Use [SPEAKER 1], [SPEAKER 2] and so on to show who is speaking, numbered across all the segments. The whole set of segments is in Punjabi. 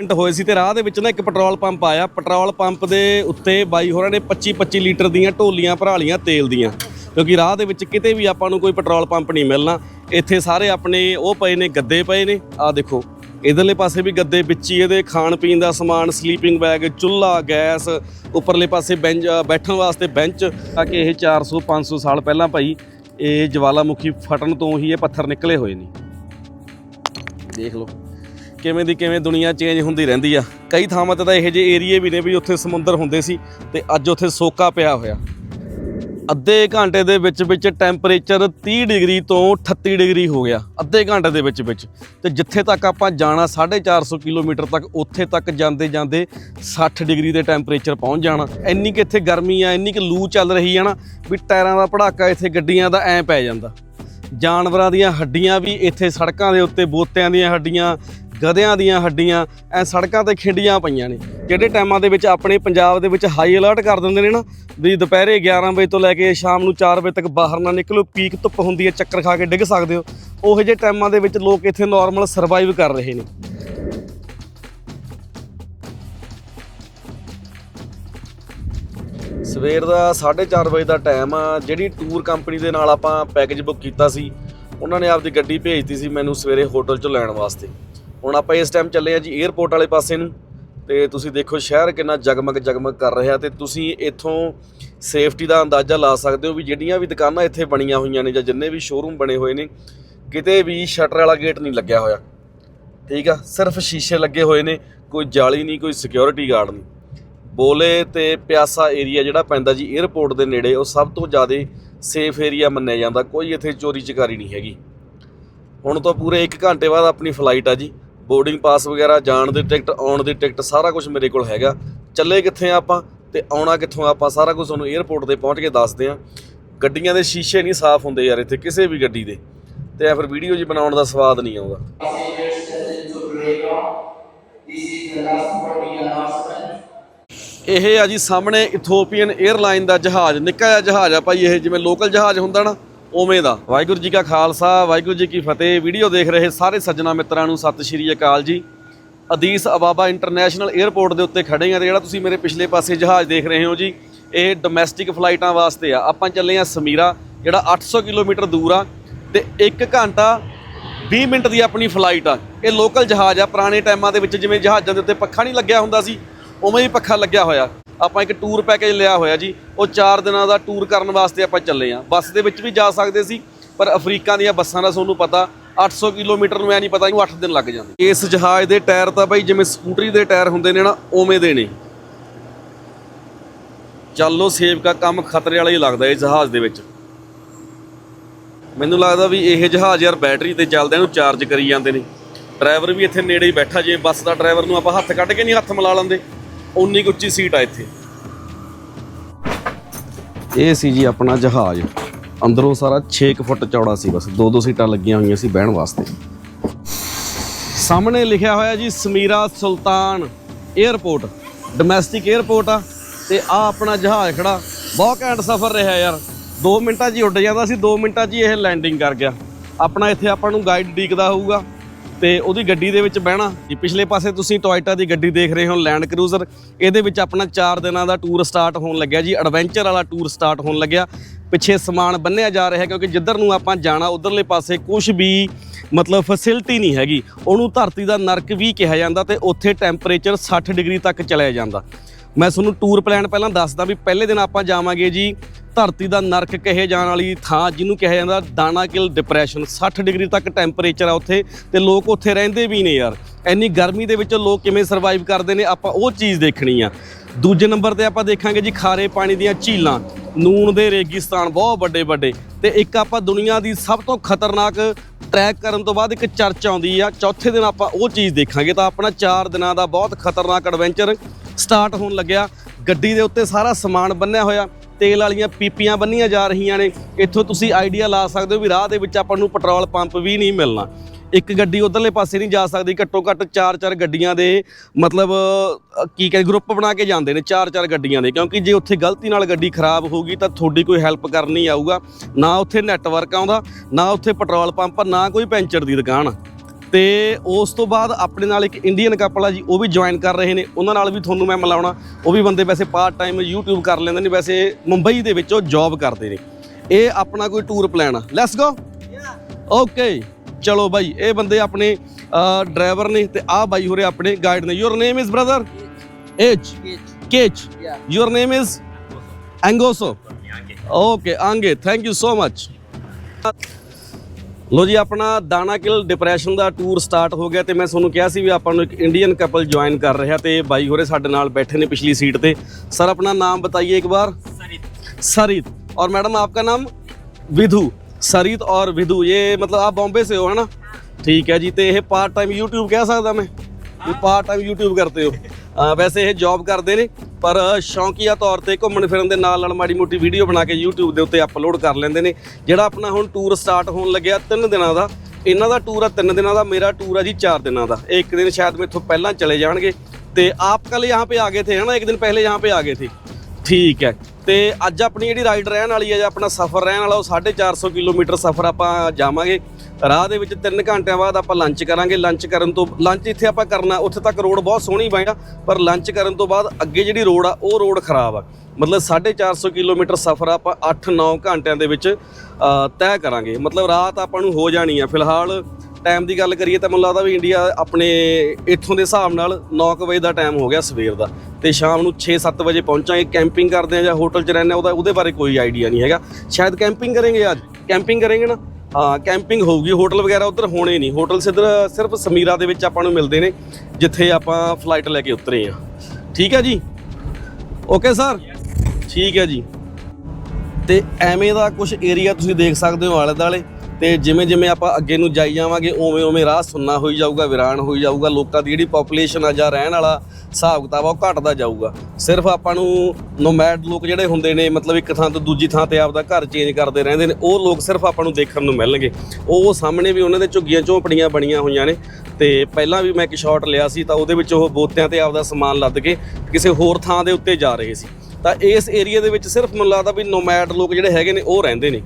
[SPEAKER 1] ਮਿੰਟ ਹੋਏ ਸੀ ਤੇ ਰਾਹ ਦੇ ਵਿੱਚ ਨਾ ਇੱਕ ਪੈਟਰੋਲ ਪੰਪ ਆਇਆ। ਪੈਟਰੋਲ ਪੰਪ ਦੇ ਉੱਤੇ ਬਾਈ ਹੋਰਾਂ ਨੇ 25 25 ਲੀਟਰ ਦੀਆਂ ਢੋਲੀਆਂ ਭਰਾ ਲੀਆਂ ਤੇਲ ਦੀਆਂ। ਕਿਉਂਕਿ ਰਾਹ ਦੇ ਵਿੱਚ ਕਿਤੇ ਵੀ ਆਪਾਂ ਨੂੰ ਕੋਈ ਪੈਟਰੋਲ ਪੰਪ ਨਹੀਂ ਮਿਲਣਾ। ਇੱਥੇ ਸਾਰੇ ਆਪਣੇ ਉਹ ਪਏ ਨੇ, ਗੱਦੇ ਪਏ ਨੇ। ਆਹ ਦੇਖੋ, ਇਧਰਲੇ ਪਾਸੇ ਵੀ ਗੱਦੇ ਵਿੱਚ ਹੀ ਇਹਦੇ ਖਾਣ ਪੀਣ ਦਾ ਸਮਾਨ ਸਲੀਪਿੰਗ ਬੈਗ ਚੁੱਲ੍ਹਾ, ਗੈਸ, ਉੱਪਰਲੇ ਪਾਸੇ ਬੈਂਚ ਬੈਠਣ ਵਾਸਤੇ ਬੈਂਚ, ਤਾਂ ਕਿ ਇਹ 400 500 ਸਾਲ ਪਹਿਲਾਂ ਭਾਈ ਇਹ ਜਵਾਲਾਮੁਖੀ ਫਟਣ ਤੋਂ ਹੀ ਇਹ ਪੱਥਰ ਨਿਕਲੇ ਹੋਏ ਨੇ। ਦੇਖ ਲਓ। ਕਿਵੇਂ ਦੀ ਕਿਵੇਂ ਦੁਨੀਆ ਚੇਂਜ ਹੁੰਦੀ ਰਹਿੰਦੀ ਆ। ਕਈ ਥਾਵਾਂ ਤੇ ਤਾਂ ਇਹੋ ਜਿਹੇ ਏਰੀਏ ਵੀ ਨੇ ਵੀ ਉੱਥੇ ਸਮੁੰਦਰ ਹੁੰਦੇ ਸੀ ਤੇ ਅੱਜ ਉੱਥੇ ਸੋਕਾ ਪਿਆ ਹੋਇਆ। ਅੱਧੇ ਘੰਟੇ ਦੇ ਵਿੱਚ ਵਿੱਚ ਟੈਂਪਰੇਚਰ 30 ਡਿਗਰੀ ਤੋਂ 38 ਡਿਗਰੀ ਹੋ ਗਿਆ, ਅੱਧੇ ਘੰਟੇ ਦੇ ਵਿੱਚ ਵਿੱਚ। ਤੇ ਜਿੱਥੇ ਤੱਕ ਆਪਾਂ ਜਾਣਾ 450 ਕਿਲੋਮੀਟਰ ਤੱਕ, ਉੱਥੇ ਤੱਕ ਜਾਂਦੇ ਜਾਂਦੇ 60 ਡਿਗਰੀ ਦੇ ਟੈਂਪਰੇਚਰ ਪਹੁੰਚ ਜਾਣਾ। ਇੰਨੀ ਕਿ ਇੱਥੇ ਗਰਮੀ ਆ, ਇੰਨੀ ਕਿ ਲੂ ਚੱਲ ਰਹੀ ਆ ਨਾ ਵੀ ਟਾਇਰਾਂ ਦਾ ਪੜਾਕਾ ਇੱਥੇ ਗੱਡੀਆਂ ਦਾ ਐਂ ਪੈ ਜਾਂਦਾ। ਜਾਨਵਰਾਂ ਦੀਆਂ ਹੱਡੀਆਂ ਵੀ ਇੱਥੇ ਸੜਕਾਂ ਦੇ ਉੱਤੇ, ਬੋਤਿਆਂ ਦੀਆਂ ਹੱਡੀਆਂ ਗਧਿਆਂ ਦੀਆਂ ਹੱਡੀਆਂ, ਐ ਸੜਕਾਂ ਤੇ ਖਿੰਡੀਆਂ ਪਈਆਂ ਨੇ। ਜਿਹੜੇ ਟਾਈਮਾਂ ਦੇ ਵਿੱਚ ਆਪਣੇ ਪੰਜਾਬ ਦੇ ਵਿੱਚ ਹਾਈ ਅਲਰਟ ਕਰ ਦਿੰਦੇ ਨੇ ਨਾ, ਵੀ ਦੁਪਹਿਰੇ 11 ਵਜੇ ਤੋਂ ਲੈ ਕੇ ਸ਼ਾਮ ਨੂੰ 4 ਵਜੇ ਤੱਕ ਬਾਹਰ ਨਾ ਨਿਕਲੋ, ਪੀਕ ਧੁੱਪ ਹੁੰਦੀ ਹੈ, ਚੱਕਰ ਖਾ ਕੇ ਡਿੱਗ ਸਕਦੇ ਹੋ। ਉਹੋ ਜਿਹੇ ਟਾਈਮਾਂ ਦੇ ਵਿੱਚ ਲੋਕ ਇੱਥੇ ਨਾਰਮਲ ਸਰਵਾਈਵ ਕਰ ਰਹੇ ਨੇ। ਸਵੇਰ ਦਾ 4:30 ਵਜੇ ਦਾ ਟਾਈਮ ਆ, ਜਿਹੜੀ ਟੂਰ ਕੰਪਨੀ ਦੇ ਨਾਲ ਆਪਾਂ ਪੈਕੇਜ ਬੁੱਕ ਕੀਤਾ ਸੀ, ਉਹਨਾਂ ਨੇ ਆਪਦੀ ਗੱਡੀ ਭੇਜਤੀ ਸੀ ਮੈਨੂੰ ਸਵੇਰੇ ਹੋਟਲ 'ਚ ਲੈਣ ਵਾਸਤੇ। ਹੁਣ ਆਪਾਂ ਇਸ ਟਾਈਮ ਚੱਲੇ ਆ ਜੀ 에ਅਰਪੋਰਟ ਵਾਲੇ ਪਾਸੇ ਨੂੰ, ਤੇ ਤੁਸੀਂ ਦੇਖੋ ਸ਼ਹਿਰ ਕਿੰਨਾ ਜਗਮਗ ਜਗਮਗ ਕਰ ਰਿਹਾ ਤੇ ਤੁਸੀਂ ਇੱਥੋਂ ਸੇਫਟੀ ਦਾ ਅੰਦਾਜ਼ਾ ਲਾ ਸਕਦੇ ਹੋ ਵੀ ਜਿਹੜੀਆਂ ਵੀ ਦੁਕਾਨਾਂ ਇੱਥੇ ਬਣੀਆਂ ਹੋਈਆਂ ਨੇ ਜਾਂ ਜਿੰਨੇ ਵੀ ਸ਼ੋਰੂਮ ਬਣੇ ਹੋਏ ਨੇ, ਕਿਤੇ ਵੀ ਸ਼ਟਰ ਵਾਲਾ ਗੇਟ ਨਹੀਂ ਲੱਗਿਆ ਹੋਇਆ। ਠੀਕ ਆ, ਸਿਰਫ ਸ਼ੀਸ਼ੇ ਲੱਗੇ ਹੋਏ ਨੇ, ਕੋਈ ਜਾਲੀ ਨਹੀਂ, ਕੋਈ ਸਿਕਿਉਰਿਟੀ ਗਾਰਡ ਨਹੀਂ। ਬੋਲੇ ਤੇ ਪਿਆਸਾ ਏਰੀਆ ਜਿਹੜਾ ਪੈਂਦਾ ਜੀ 에ਅਰਪੋਰਟ ਦੇ ਨੇੜੇ, ਉਹ ਸਭ ਤੋਂ ਜ਼ਿਆਦਾ ਸੇਫ ਏਰੀਆ ਮੰਨਿਆ ਜਾਂਦਾ, ਕੋਈ ਇੱਥੇ ਚੋਰੀ ਚਕਾਰੀ ਨਹੀਂ ਹੈਗੀ। ਹੁਣ ਤੋਂ ਪੂਰੇ 1 ਘੰਟੇ ਬਾਅਦ ਆਪਣੀ ਫਲਾਈਟ ਆ ਜੀ ਬੋਰਡਿੰਗ ਪਾਸ ਵਗੈਰਾ, ਜਾਣ ਦੀ ਟਿਕਟ, ਆਉਣ ਦੀ ਟਿਕਟ, ਸਾਰਾ ਕੁਝ ਮੇਰੇ ਕੋਲ ਹੈਗਾ। ਚੱਲੇ ਕਿੱਥੇ ਆਪਾਂ ਤੇ ਆਉਣਾ ਕਿੱਥੋਂ ਆਪਾਂ, ਸਾਰਾ ਕੁਝ ਤੁਹਾਨੂੰ 에ਅਰਪੋਰਟ ਤੇ ਪਹੁੰਚ ਕੇ ਦੱਸਦੇ ਆ। ਗੱਡੀਆਂ ਦੇ ਸ਼ੀਸ਼ੇ ਨਹੀਂ ਸਾਫ਼ ਹੁੰਦੇ ਯਾਰ ਇੱਥੇ, ਕਿਸੇ ਵੀ ਗੱਡੀ ਦੇ। ਤੇ ਆ ਫਿਰ ਵੀਡੀਓ ਜੀ ਬਣਾਉਣ ਦਾ ਸਵਾਦ ਨਹੀਂ ਆਉਂਦਾ। ਇਹ ਆ ਜੀ ਸਾਹਮਣੇ ਇਥੋਪੀਅਨ 에ਅਰਲਾਈਨ ਦਾ ਜਹਾਜ਼, ਨਿੱਕਾ ਜਿਹਾ ਜਹਾਜ਼ ਆ ਭਾਈ, ਇਹ ਜਿਵੇਂ ਲੋਕਲ ਜਹਾਜ਼ ਹੁੰਦਾ ਨਾ ਉਵੇਂ ਦਾ। ਵਾਹਿਗੁਰੂ ਜੀ ਕਾ ਖਾਲਸਾ, ਵਾਹਿਗੁਰੂ ਜੀ ਕੀ ਫਤਿਹ। ਵੀਡੀਓ ਦੇਖ ਰਹੇ ਸਾਰੇ ਸੱਜਣਾ ਮਿੱਤਰਾਂ ਨੂੰ ਸਤਿ ਸ਼੍ਰੀ ਅਕਾਲ ਜੀ। ਅਦੀਸ ਅਬਾਬਾ ਇੰਟਰਨੈਸ਼ਨਲ 에ਅਰਪੋਰਟ ਦੇ ਉੱਤੇ ਖੜੇ ਆ ਤੇ ਜਿਹੜਾ ਤੁਸੀਂ ਮੇਰੇ ਪਿਛਲੇ ਪਾਸੇ ਜਹਾਜ਼ ਦੇਖ ਰਹੇ ਹੋ ਜੀ, ਇਹ ਡੋਮੈਸਟਿਕ ਫਲਾਈਟਾਂ ਵਾਸਤੇ ਆ। ਆਪਾਂ ਚੱਲੇ ਆ ਸਮੀਰਾ, ਜਿਹੜਾ 800 ਕਿਲੋਮੀਟਰ ਦੂਰ ਆ ਤੇ 1 ਘੰਟਾ 20 ਮਿੰਟ ਦੀ ਆਪਣੀ ਫਲਾਈਟ ਆ। ਇਹ ਲੋਕਲ ਜਹਾਜ਼ ਆ, ਪੁਰਾਣੇ ਟਾਈਮਾਂ ਦੇ ਵਿੱਚ ਜਿਵੇਂ ਜਹਾਜ਼ਾਂ ਦੇ ਉੱਤੇ ਪੱਖਾ ਨਹੀਂ ਲੱਗਿਆ ਹੁੰਦਾ ਸੀ, ਉਵੇਂ ਹੀ ਪੱਖਾ ਲੱਗਿਆ ਹੋਇਆ। ਆਪਾਂ ਇੱਕ ਟੂਰ ਪੈਕੇਜ ਲਿਆ ਹੋਇਆ ਜੀ, ਉਹ 4 ਦਿਨਾਂ ਦਾ ਟੂਰ ਕਰਨ ਵਾਸਤੇ ਆਪਾਂ ਚੱਲੇ ਆ ਬੱਸ ਦੇ ਵਿੱਚ ਵੀ ਜਾ ਸਕਦੇ ਸੀ, ਪਰ ਅਫਰੀਕਾ ਦੀਆਂ ਬੱਸਾਂ ਦਾ ਤੁਹਾਨੂੰ ਪਤਾ 800 ਕਿਲੋਮੀਟਰ ਨੂੰ ਐ ਨਹੀਂ ਪਤਾ ਇਹਨੂੰ 8 ਦਿਨ ਲੱਗ ਜਾਂਦੇ। ਇਸ ਜਹਾਜ਼ ਦੇ ਟਾਇਰ ਤਾਂ ਬਾਈ ਜਿਵੇਂ ਸਕੂਟਰੀ ਦੇ ਟਾਇਰ ਹੁੰਦੇ ਨੇ ਨਾ, ਉਵੇਂ ਦੇ ਨੇ। ਚੱਲੋ ਸੇਵ ਦਾ ਕੰਮ ਖਤਰੇ ਵਾਲਾ ਹੀ ਲੱਗਦਾ ਇਹ ਜਹਾਜ਼ ਦੇ ਵਿੱਚ। ਮੈਨੂੰ ਲੱਗਦਾ ਵੀ ਇਹ ਜਹਾਜ਼ ਯਾਰ ਬੈਟਰੀ ਤੇ ਚੱਲਦੇ ਇਹਨੂੰ ਚਾਰਜ ਕਰੀ ਜਾਂਦੇ ਨੇ। ਡਰਾਈਵਰ ਵੀ ਇੱਥੇ ਨੇੜੇ ਹੀ ਬੈਠਾ, ਜੇ ਬੱਸ ਦਾ ਡਰਾਈਵਰ ਨੂੰ ਆਪਾਂ ਹੱਥ ਕੱਢ ਕੇ ਨਹੀਂ ਹੱਥ ਮਿਲਾ ਲੈਂਦੇ। ਉਨੀ ਕੁ ਉੱਚੀ ਸੀਟ ਆ ਇੱਥੇ। ਇਹ ਸੀ ਜੀ ਆਪਣਾ ਜਹਾਜ਼। ਅੰਦਰੋਂ ਸਾਰਾ 6 ਫੁੱਟ ਚੌੜਾ ਸੀ ਬਸ। ਦੋ ਦੋ ਸੀਟਾਂ ਲੱਗੀਆਂ ਹੋਈਆਂ ਸੀ ਬਹਿਣ ਵਾਸਤੇ। ਸਾਹਮਣੇ ਲਿਖਿਆ ਹੋਇਆ ਜੀ, Samira Sultan airport domestic airport ਆ ਤੇ ਆ ਆਪਣਾ ਜਹਾਜ਼ ਖੜਾ। ਬਹੁਤ ਘੈਂਟ ਸਫ਼ਰ ਰਿਹਾ ਯਾਰ। 2 ਮਿੰਟਾਂ 'ਚ ਹੀ ਉੱਡ ਜਾਂਦਾ ਸੀ 2 ਮਿੰਟਾਂ 'ਚ ਹੀ ਇਹ ਲੈਂਡਿੰਗ ਕਰ ਗਿਆ। ਆਪਣਾ ਇੱਥੇ ਆਪਾਂ ਨੂੰ ਗਾਈਡ ਡੀਕਦਾ ਹੋਊਗਾ। ਤੇ ਉਹਦੀ ਗੱਡੀ ਦੇ ਵਿੱਚ ਬਹਿਣਾ। ਜੀ, ਪਿਛਲੇ ਪਾਸੇ ਤੁਸੀਂ ਟੋਇਟਾ ਦੀ ਗੱਡੀ ਦੇਖ ਰਹੇ ਹੋ ਲੈਂਡ ਕਰੂਜ਼ਰ ਇਹਦੇ ਵਿੱਚ ਆਪਣਾ 4 ਦਿਨਾਂ ਦਾ ਟੂਰ ਸਟਾਰਟ ਹੋਣ ਲੱਗਿਆ ਜੀ। ਐਡਵੈਂਚਰ ਵਾਲਾ ਟੂਰ ਸਟਾਰਟ ਹੋਣ ਲੱਗਿਆ। ਪਿੱਛੇ ਸਮਾਨ ਬੰਨਿਆ ਜਾ ਰਿਹਾ ਕਿਉਂਕਿ ਜਿੱਧਰ ਨੂੰ ਆਪਾਂ ਜਾਣਾ, ਉਧਰਲੇ ਪਾਸੇ ਕੁਝ ਵੀ ਮਤਲਬ ਫੈਸਿਲਿਟੀ ਨਹੀਂ ਹੈਗੀ। ਉਹਨੂੰ ਧਰਤੀ ਦਾ ਨਰਕ ਵੀ ਕਿਹਾ ਜਾਂਦਾ ਤੇ ਉੱਥੇ ਟੈਂਪਰੇਚਰ 60 ਡਿਗਰੀ ਤੱਕ ਚਲਿਆ ਜਾਂਦਾ। ਮੈਂ ਤੁਹਾਨੂੰ ਟੂਰ ਪਲਾਨ ਪਹਿਲਾਂ ਦੱਸਦਾ ਵੀ ਪਹਿਲੇ ਦਿਨ ਆਪਾਂ ਜਾਵਾਂਗੇ ਜੀ ਧਰਤੀ ਦਾ ਨਰਕ ਕਹੇ ਜਾਣ ਵਾਲੀ ਥਾਂ ਜਿਹਨੂੰ ਕਿਹਾ ਜਾਂਦਾ ਦਾਨਾਕਿਲ ਡਿਪਰੈਸ਼ਨ 60 ਡਿਗਰੀ ਤੱਕ ਟੈਂਪਰੇਚਰ ਆ ਉੱਥੇ ਤੇ ਲੋਕ ਉੱਥੇ ਰਹਿੰਦੇ ਵੀ ਨੇ ਯਾਰ। ਇੰਨੀ ਗਰਮੀ ਦੇ ਵਿੱਚ ਲੋਕ ਕਿਵੇਂ ਸਰਵਾਈਵ ਕਰਦੇ ਨੇ, ਆਪਾਂ ਉਹ ਚੀਜ਼ ਦੇਖਣੀ ਆ। ਦੂਜੇ ਨੰਬਰ ਤੇ ਆਪਾਂ ਦੇਖਾਂਗੇ ਜੀ ਖਾਰੇ ਪਾਣੀ ਦੀਆਂ ਝੀਲਾਂ। ਨੂਨ ਦੇ ਰੇਗਿਸਤਾਨ ਬਹੁਤ ਵੱਡੇ ਵੱਡੇ ਤੇ ਇੱਕ ਆਪਾਂ ਦੁਨੀਆ ਦੀ ਸਭ ਤੋਂ ਖਤਰਨਾਕ ਟਰੈਕ ਕਰਨ ਤੋਂ ਬਾਅਦ ਇੱਕ ਚਰਚ ਆਉਂਦੀ ਆ। ਚੌਥੇ ਦਿਨ ਆਪਾਂ ਉਹ ਚੀਜ਼ ਦੇਖਾਂਗੇ ਤਾਂ ਆਪਣਾ 4 ਦਿਨਾਂ ਦਾ ਬਹੁਤ ਖਤਰਨਾਕ ਐਡਵੈਂਚਰ ਸਟਾਰਟ ਹੋਣ ਲੱਗਿਆ। ਗੱਡੀ ਦੇ ਉੱਤੇ ਸਾਰਾ ਸਮਾਨ ਬੰਨਿਆ ਹੋਇਆ। ਤੇਲ ਵਾਲੀਆਂ ਪੀਪੀਆਂ ਬੰਨੀਆਂ ਜਾ ਰਹੀਆਂ ਨੇ। ਇੱਥੋਂ ਤੁਸੀਂ ਆਈਡੀਆ ਲਾ ਸਕਦੇ ਹੋ ਵੀ ਰਾਹ ਦੇ ਵਿੱਚ ਆਪਾਂ ਨੂੰ ਪੈਟਰੋਲ ਪੰਪ ਵੀ ਨਹੀਂ ਮਿਲਣਾ। ਇੱਕ ਗੱਡੀ ਉਧਰਲੇ ਪਾਸੇ ਨਹੀਂ ਜਾ ਸਕਦੀ। ਘੱਟੋ ਘੱਟ 4-4 ਗੱਡੀਆਂ ਦੇ ਮਤਲਬ ਕੀ ਕਹਿੰਦੇ ਗਰੁੱਪ ਬਣਾ ਕੇ ਜਾਂਦੇ ਨੇ 4-4 ਗੱਡੀਆਂ ਦੇ। ਕਿਉਂਕਿ ਜੇ ਉੱਥੇ ਗਲਤੀ ਨਾਲ ਗੱਡੀ ਖਰਾਬ ਹੋਊਗੀ ਤਾਂ ਤੁਹਾਡੀ ਕੋਈ ਹੈਲਪ ਕਰਨੀ ਆਊਗਾ। ਨਾ ਉੱਥੇ ਨੈਟਵਰਕ ਆਉਂਦਾ, ਨਾ ਉੱਥੇ ਪੈਟਰੋਲ ਪੰਪ, ਨਾ ਕੋਈ ਪੈਂਚਰ ਦੀ ਦੁਕਾਨ। ਤੇ ਉਸ ਤੋਂ ਬਾਅਦ ਆਪਣੇ ਨਾਲ ਇੱਕ ਇੰਡੀਅਨ ਕਪਲ ਆ ਜੀ ਉਹ ਵੀ ਜੁਆਇਨ ਕਰ ਰਹੇ ਨੇ। ਉਹਨਾਂ ਨਾਲ ਵੀ ਤੁਹਾਨੂੰ ਮੈਂ ਮਿਲਾਉਣਾ। ਉਹ ਵੀ ਬੰਦੇ ਵੈਸੇ ਪਾਰਟ ਟਾਈਮ YouTube ਕਰ ਲੈਂਦੇ ਨੇ ਵੈਸੇ ਮੁੰਬਈ ਦੇ ਵਿੱਚ ਉਹ ਜੌਬ ਕਰਦੇ ਨੇ। ਇਹ ਆਪਣਾ ਕੋਈ ਟੂਰ ਪਲਾਨ ਆ। ਲੈਟਸ ਗੋ ਓਕੇ ਚਲੋ ਬਾਈ ਇਹ ਬੰਦੇ ਆਪਣੇ ਡਰਾਈਵਰ ਨੇ ਤੇ ਆਹ ਬਾਈ ਹੋਰੇ ਆਪਣੇ ਗਾਈਡ ਨੇ। ਯੋਰ ਨੇਮ ਇਜ਼ ਬ੍ਰਦਰ ਏਜ ਕੇਚ. ਯੋਰ ਨੇਮ ਇਜ਼ ਐਂਗੋਸੋ ਓਕੇ ਆਂਗੇ ਥੈਂਕ ਯੂ ਸੋ ਮਚ ਲੋ ਜੀ ਆਪਣਾ ਦਾਨਾਕਿਲ ਡਿਪਰੈਸ਼ਨ ਦਾ ਟੂਰ ਸਟਾਰਟ ਹੋ ਗਿਆ ਤੇ ਮੈਂ ਤੁਹਾਨੂੰ ਕਿਹਾ ਸੀ ਵੀ ਆਪਾਂ ਨੂੰ ਇੱਕ ਇੰਡੀਅਨ ਕਪਲ ਜੁਆਇਨ ਕਰ ਰਿਹਾ ਤੇ ਬਾਈ ਹੋਰੇ ਸਾਡੇ ਨਾਲ ਬੈਠੇ ਨੇ ਪਿਛਲੀ ਸੀਟ ਤੇ ਸਰ ਆਪਣਾ ਨਾਮ बताइए एक बार सरित और मैडम आपका नाम विधु सरित और विधु ये मतलब आप बॉम्बे से हो है ना ठीक है जी ਤੇ ਇਹ ਪਾਰਟ ਟਾਈਮ YouTube ਕਹਿ ਸਕਦਾ ਮੈਂ ਵੀ ਪਾਰਟ ਟਾਈਮ YouTube ਕਰਦੇ ਹੋ ਅਹ ਵੈਸੇ ਇਹ ਜੌਬ ਕਰਦੇ ਨੇ, ਪਰ ਸ਼ੌਂਕੀਆ ਤੌਰ ਤੇ ਘੁੰਮਣ ਫਿਰਨ ਦੇ ਨਾਲ ਨਾਲ ਮਾੜੀ ਮੋਟੀ ਵੀਡੀਓ ਬਣਾ ਕੇ YouTube ਦੇ ਉੱਤੇ ਅਪਲੋਡ ਕਰ ਲੈਂਦੇ ਨੇ, ਜਿਹੜਾ ਆਪਣਾ ਹੁਣ ਟੂਰ ਸਟਾਰਟ ਹੋਣ ਲੱਗਿਆ ਤਿੰਨ ਦਿਨਾਂ ਦਾ, ਇਹਨਾਂ ਦਾ ਟੂਰ ਆ ਤਿੰਨ ਦਿਨਾਂ ਦਾ, ਮੇਰਾ ਟੂਰ ਆ ਜੀ ਚਾਰ ਦਿਨਾਂ ਦਾ, ਇਹ ਇੱਕ ਦਿਨ ਸ਼ਾਇਦ ਮੇਥੋਂ ਪਹਿਲਾਂ ਚਲੇ ਜਾਣਗੇ, ਤੇ ਆਪ ਕੱਲ ਯਹਾਂ ਪੇ ਆ ਗਏ ਥੇ, ਹੈ ਨਾ, ਇੱਕ ਦਿਨ ਪਹਿਲੇ ਯਹਾਂ ਪੇ ਆ ਗਏ ਥੇ। ਠੀਕ ਹੈ ਤੇ ਅੱਜ ਆਪਣੀ ਜਿਹੜੀ ਰਾਈਡ ਰਹਿਣ ਵਾਲੀ ਹੈ ਜਾਂ ਆਪਣਾ ਸਫ਼ਰ ਰਹਿਣ ਵਾਲਾ ਉਹ 450 ਕਿਲੋਮੀਟਰ ਸਫ਼ਰ ਆਪਾਂ ਜਾਵਾਂਗੇ। ਰਾਹ ਦੇ ਵਿੱਚ 3 ਘੰਟਿਆਂ ਬਾਅਦ ਆਪਾਂ ਲੰਚ ਕਰਾਂਗੇ। ਲੰਚ ਕਰਨ ਤੋਂ ਲੰਚ ਇੱਥੇ ਆਪਾਂ ਕਰਨਾ, ਉੱਥੇ ਤੱਕ ਰੋਡ ਬਹੁਤ ਸੋਹਣੀ ਬਣਿਆ ਪਰ ਲੰਚ ਕਰਨ ਤੋਂ ਬਾਅਦ ਅੱਗੇ ਜਿਹੜੀ ਰੋਡ ਆ, ਉਹ ਰੋਡ ਖਰਾਬ ਆ। ਮਤਲਬ 450 ਕਿਲੋਮੀਟਰ ਸਫ਼ਰ ਆਪਾਂ 8-9 ਘੰਟਿਆਂ ਦੇ ਵਿੱਚ ਤੈਅ ਕਰਾਂਗੇ। ਮਤਲਬ ਰਾਤ ਆਪਾਂ ਨੂੰ ਹੋ ਜਾਣੀ ਆ। ਫਿਲਹਾਲ ਟਾਈਮ ਦੀ ਗੱਲ ਕਰੀਏ ਤਾਂ ਮੈਨੂੰ ਲੱਗਦਾ ਵੀ ਇੰਡੀਆ ਆਪਣੇ ਇੱਥੋਂ ਦੇ ਹਿਸਾਬ ਨਾਲ 9 ਵਜੇ ਦਾ ਟਾਈਮ ਹੋ ਗਿਆ ਸਵੇਰ ਦਾ। ਤੇ ਸ਼ਾਮ ਨੂੰ 6-7 ਵਜੇ ਪਹੁੰਚਾਂਗੇ ਕੈਂਪਿੰਗ ਕਰਦੇ ਆ ਜਾਂ ਹੋਟਲ 'ਚ ਰਹਿੰਦੇ ਆ ਉਹਦਾ ਉਹਦੇ ਬਾਰੇ ਕੋਈ ਆਈਡੀਆ ਨਹੀਂ ਹੈਗਾ। ਸ਼ਾਇਦ ਕੈਂਪਿੰਗ ਕਰਾਂਗੇ ਅੱਜ। ਕੈਂਪਿੰਗ ਕਰਾਂਗੇ ਨਾ? ਹਾਂ ਕੈਂਪਿੰਗ ਹੋਊਗੀ। ਹੋਟਲ ਵਗੈਰਾ ਉੱਧਰ ਹੋਣੇ ਨਹੀਂ। ਹੋਟਲ ਸਿੱਧਰ ਸਿਰਫ ਸਮੀਰਾ ਦੇ ਵਿੱਚ ਆਪਾਂ ਨੂੰ ਮਿਲਦੇ ਨੇ, ਜਿੱਥੇ ਆਪਾਂ ਫਲਾਈਟ ਲੈ ਕੇ ਉਤਰੇ ਆ ਠੀਕ ਹੈ ਜੀ? ਓਕੇ ਸਰ ਠੀਕ ਹੈ ਜੀ। ਤੇ ਐਵੇਂ ਦਾ ਕੁਝ ਏਰੀਆ ਤੁਸੀਂ ਦੇਖ ਸਕਦੇ ਹੋ ਆਲੇ ਦਾਲੇ ਤੇ ਜਿਵੇਂ ਜਿਵੇਂ ਆਪਾਂ ਅੱਗੇ ਨੂੰ ਜਾਈ ਜਾਵਾਂਗੇ, ਉਵੇਂ ਉਵੇਂ ਰਾਹ ਸੁੰਨਾ ਹੋਈ ਜਾਊਗਾ, ਵਿਰਾਨ ਹੋਈ ਜਾਊਗਾ। ਲੋਕਾਂ ਦੀ ਜਿਹੜੀ ਪੋਪੂਲੇਸ਼ਨ ਆ ਜਾਂ ਰਹਿਣ ਵਾਲਾ ਹਿਸਾਬ ਕਿਤਾਬ ਆ, ਉਹ ਘਟਦਾ ਜਾਊਗਾ। ਸਿਰਫ ਆਪਾਂ ਨੂੰ ਨੋਮੈਡ ਲੋਕ ਜਿਹੜੇ ਹੁੰਦੇ ਨੇ, ਮਤਲਬ ਇੱਕ ਥਾਂ ਤੋਂ ਦੂਜੀ ਥਾਂ ਤੇ ਆਪਦਾ ਘਰ ਚੇਂਜ ਕਰਦੇ ਰਹਿੰਦੇ ਨੇ, ਉਹ ਲੋਕ ਸਿਰਫ ਆਪਾਂ ਨੂੰ ਦੇਖਣ ਨੂੰ ਮਿਲਣਗੇ। ਉਹ ਸਾਹਮਣੇ ਵੀ ਉਹਨਾਂ ਦੇ ਝੁੱਗੀਆਂ ਝੋਪੜੀਆਂ ਬਣੀਆਂ ਹੋਈਆਂ ਨੇ, ਤੇ ਪਹਿਲਾਂ ਵੀ ਮੈਂ ਇੱਕ ਸ਼ਾਟ ਲਿਆ ਸੀ, ਤਾਂ ਉਹਦੇ ਵਿੱਚ ਉਹ ਬੋਤਿਆਂ ਤੇ ਆਪਦਾ ਸਮਾਨ ਲੱਦ ਕੇ ਕਿਸੇ ਹੋਰ ਥਾਂ ਦੇ ਉੱਤੇ ਜਾ ਰਹੇ ਸੀ। ਤਾਂ ਇਸ ਏਰੀਆ ਦੇ ਵਿੱਚ ਸਿਰਫ ਮੈਨੂੰ ਲੱਗਦਾ ਵੀ ਨੋਮੈਡ ਲੋਕ ਜਿਹੜੇ ਹੈਗੇ ਨੇ, ਉਹ ਰਹਿੰਦੇ ਨੇ।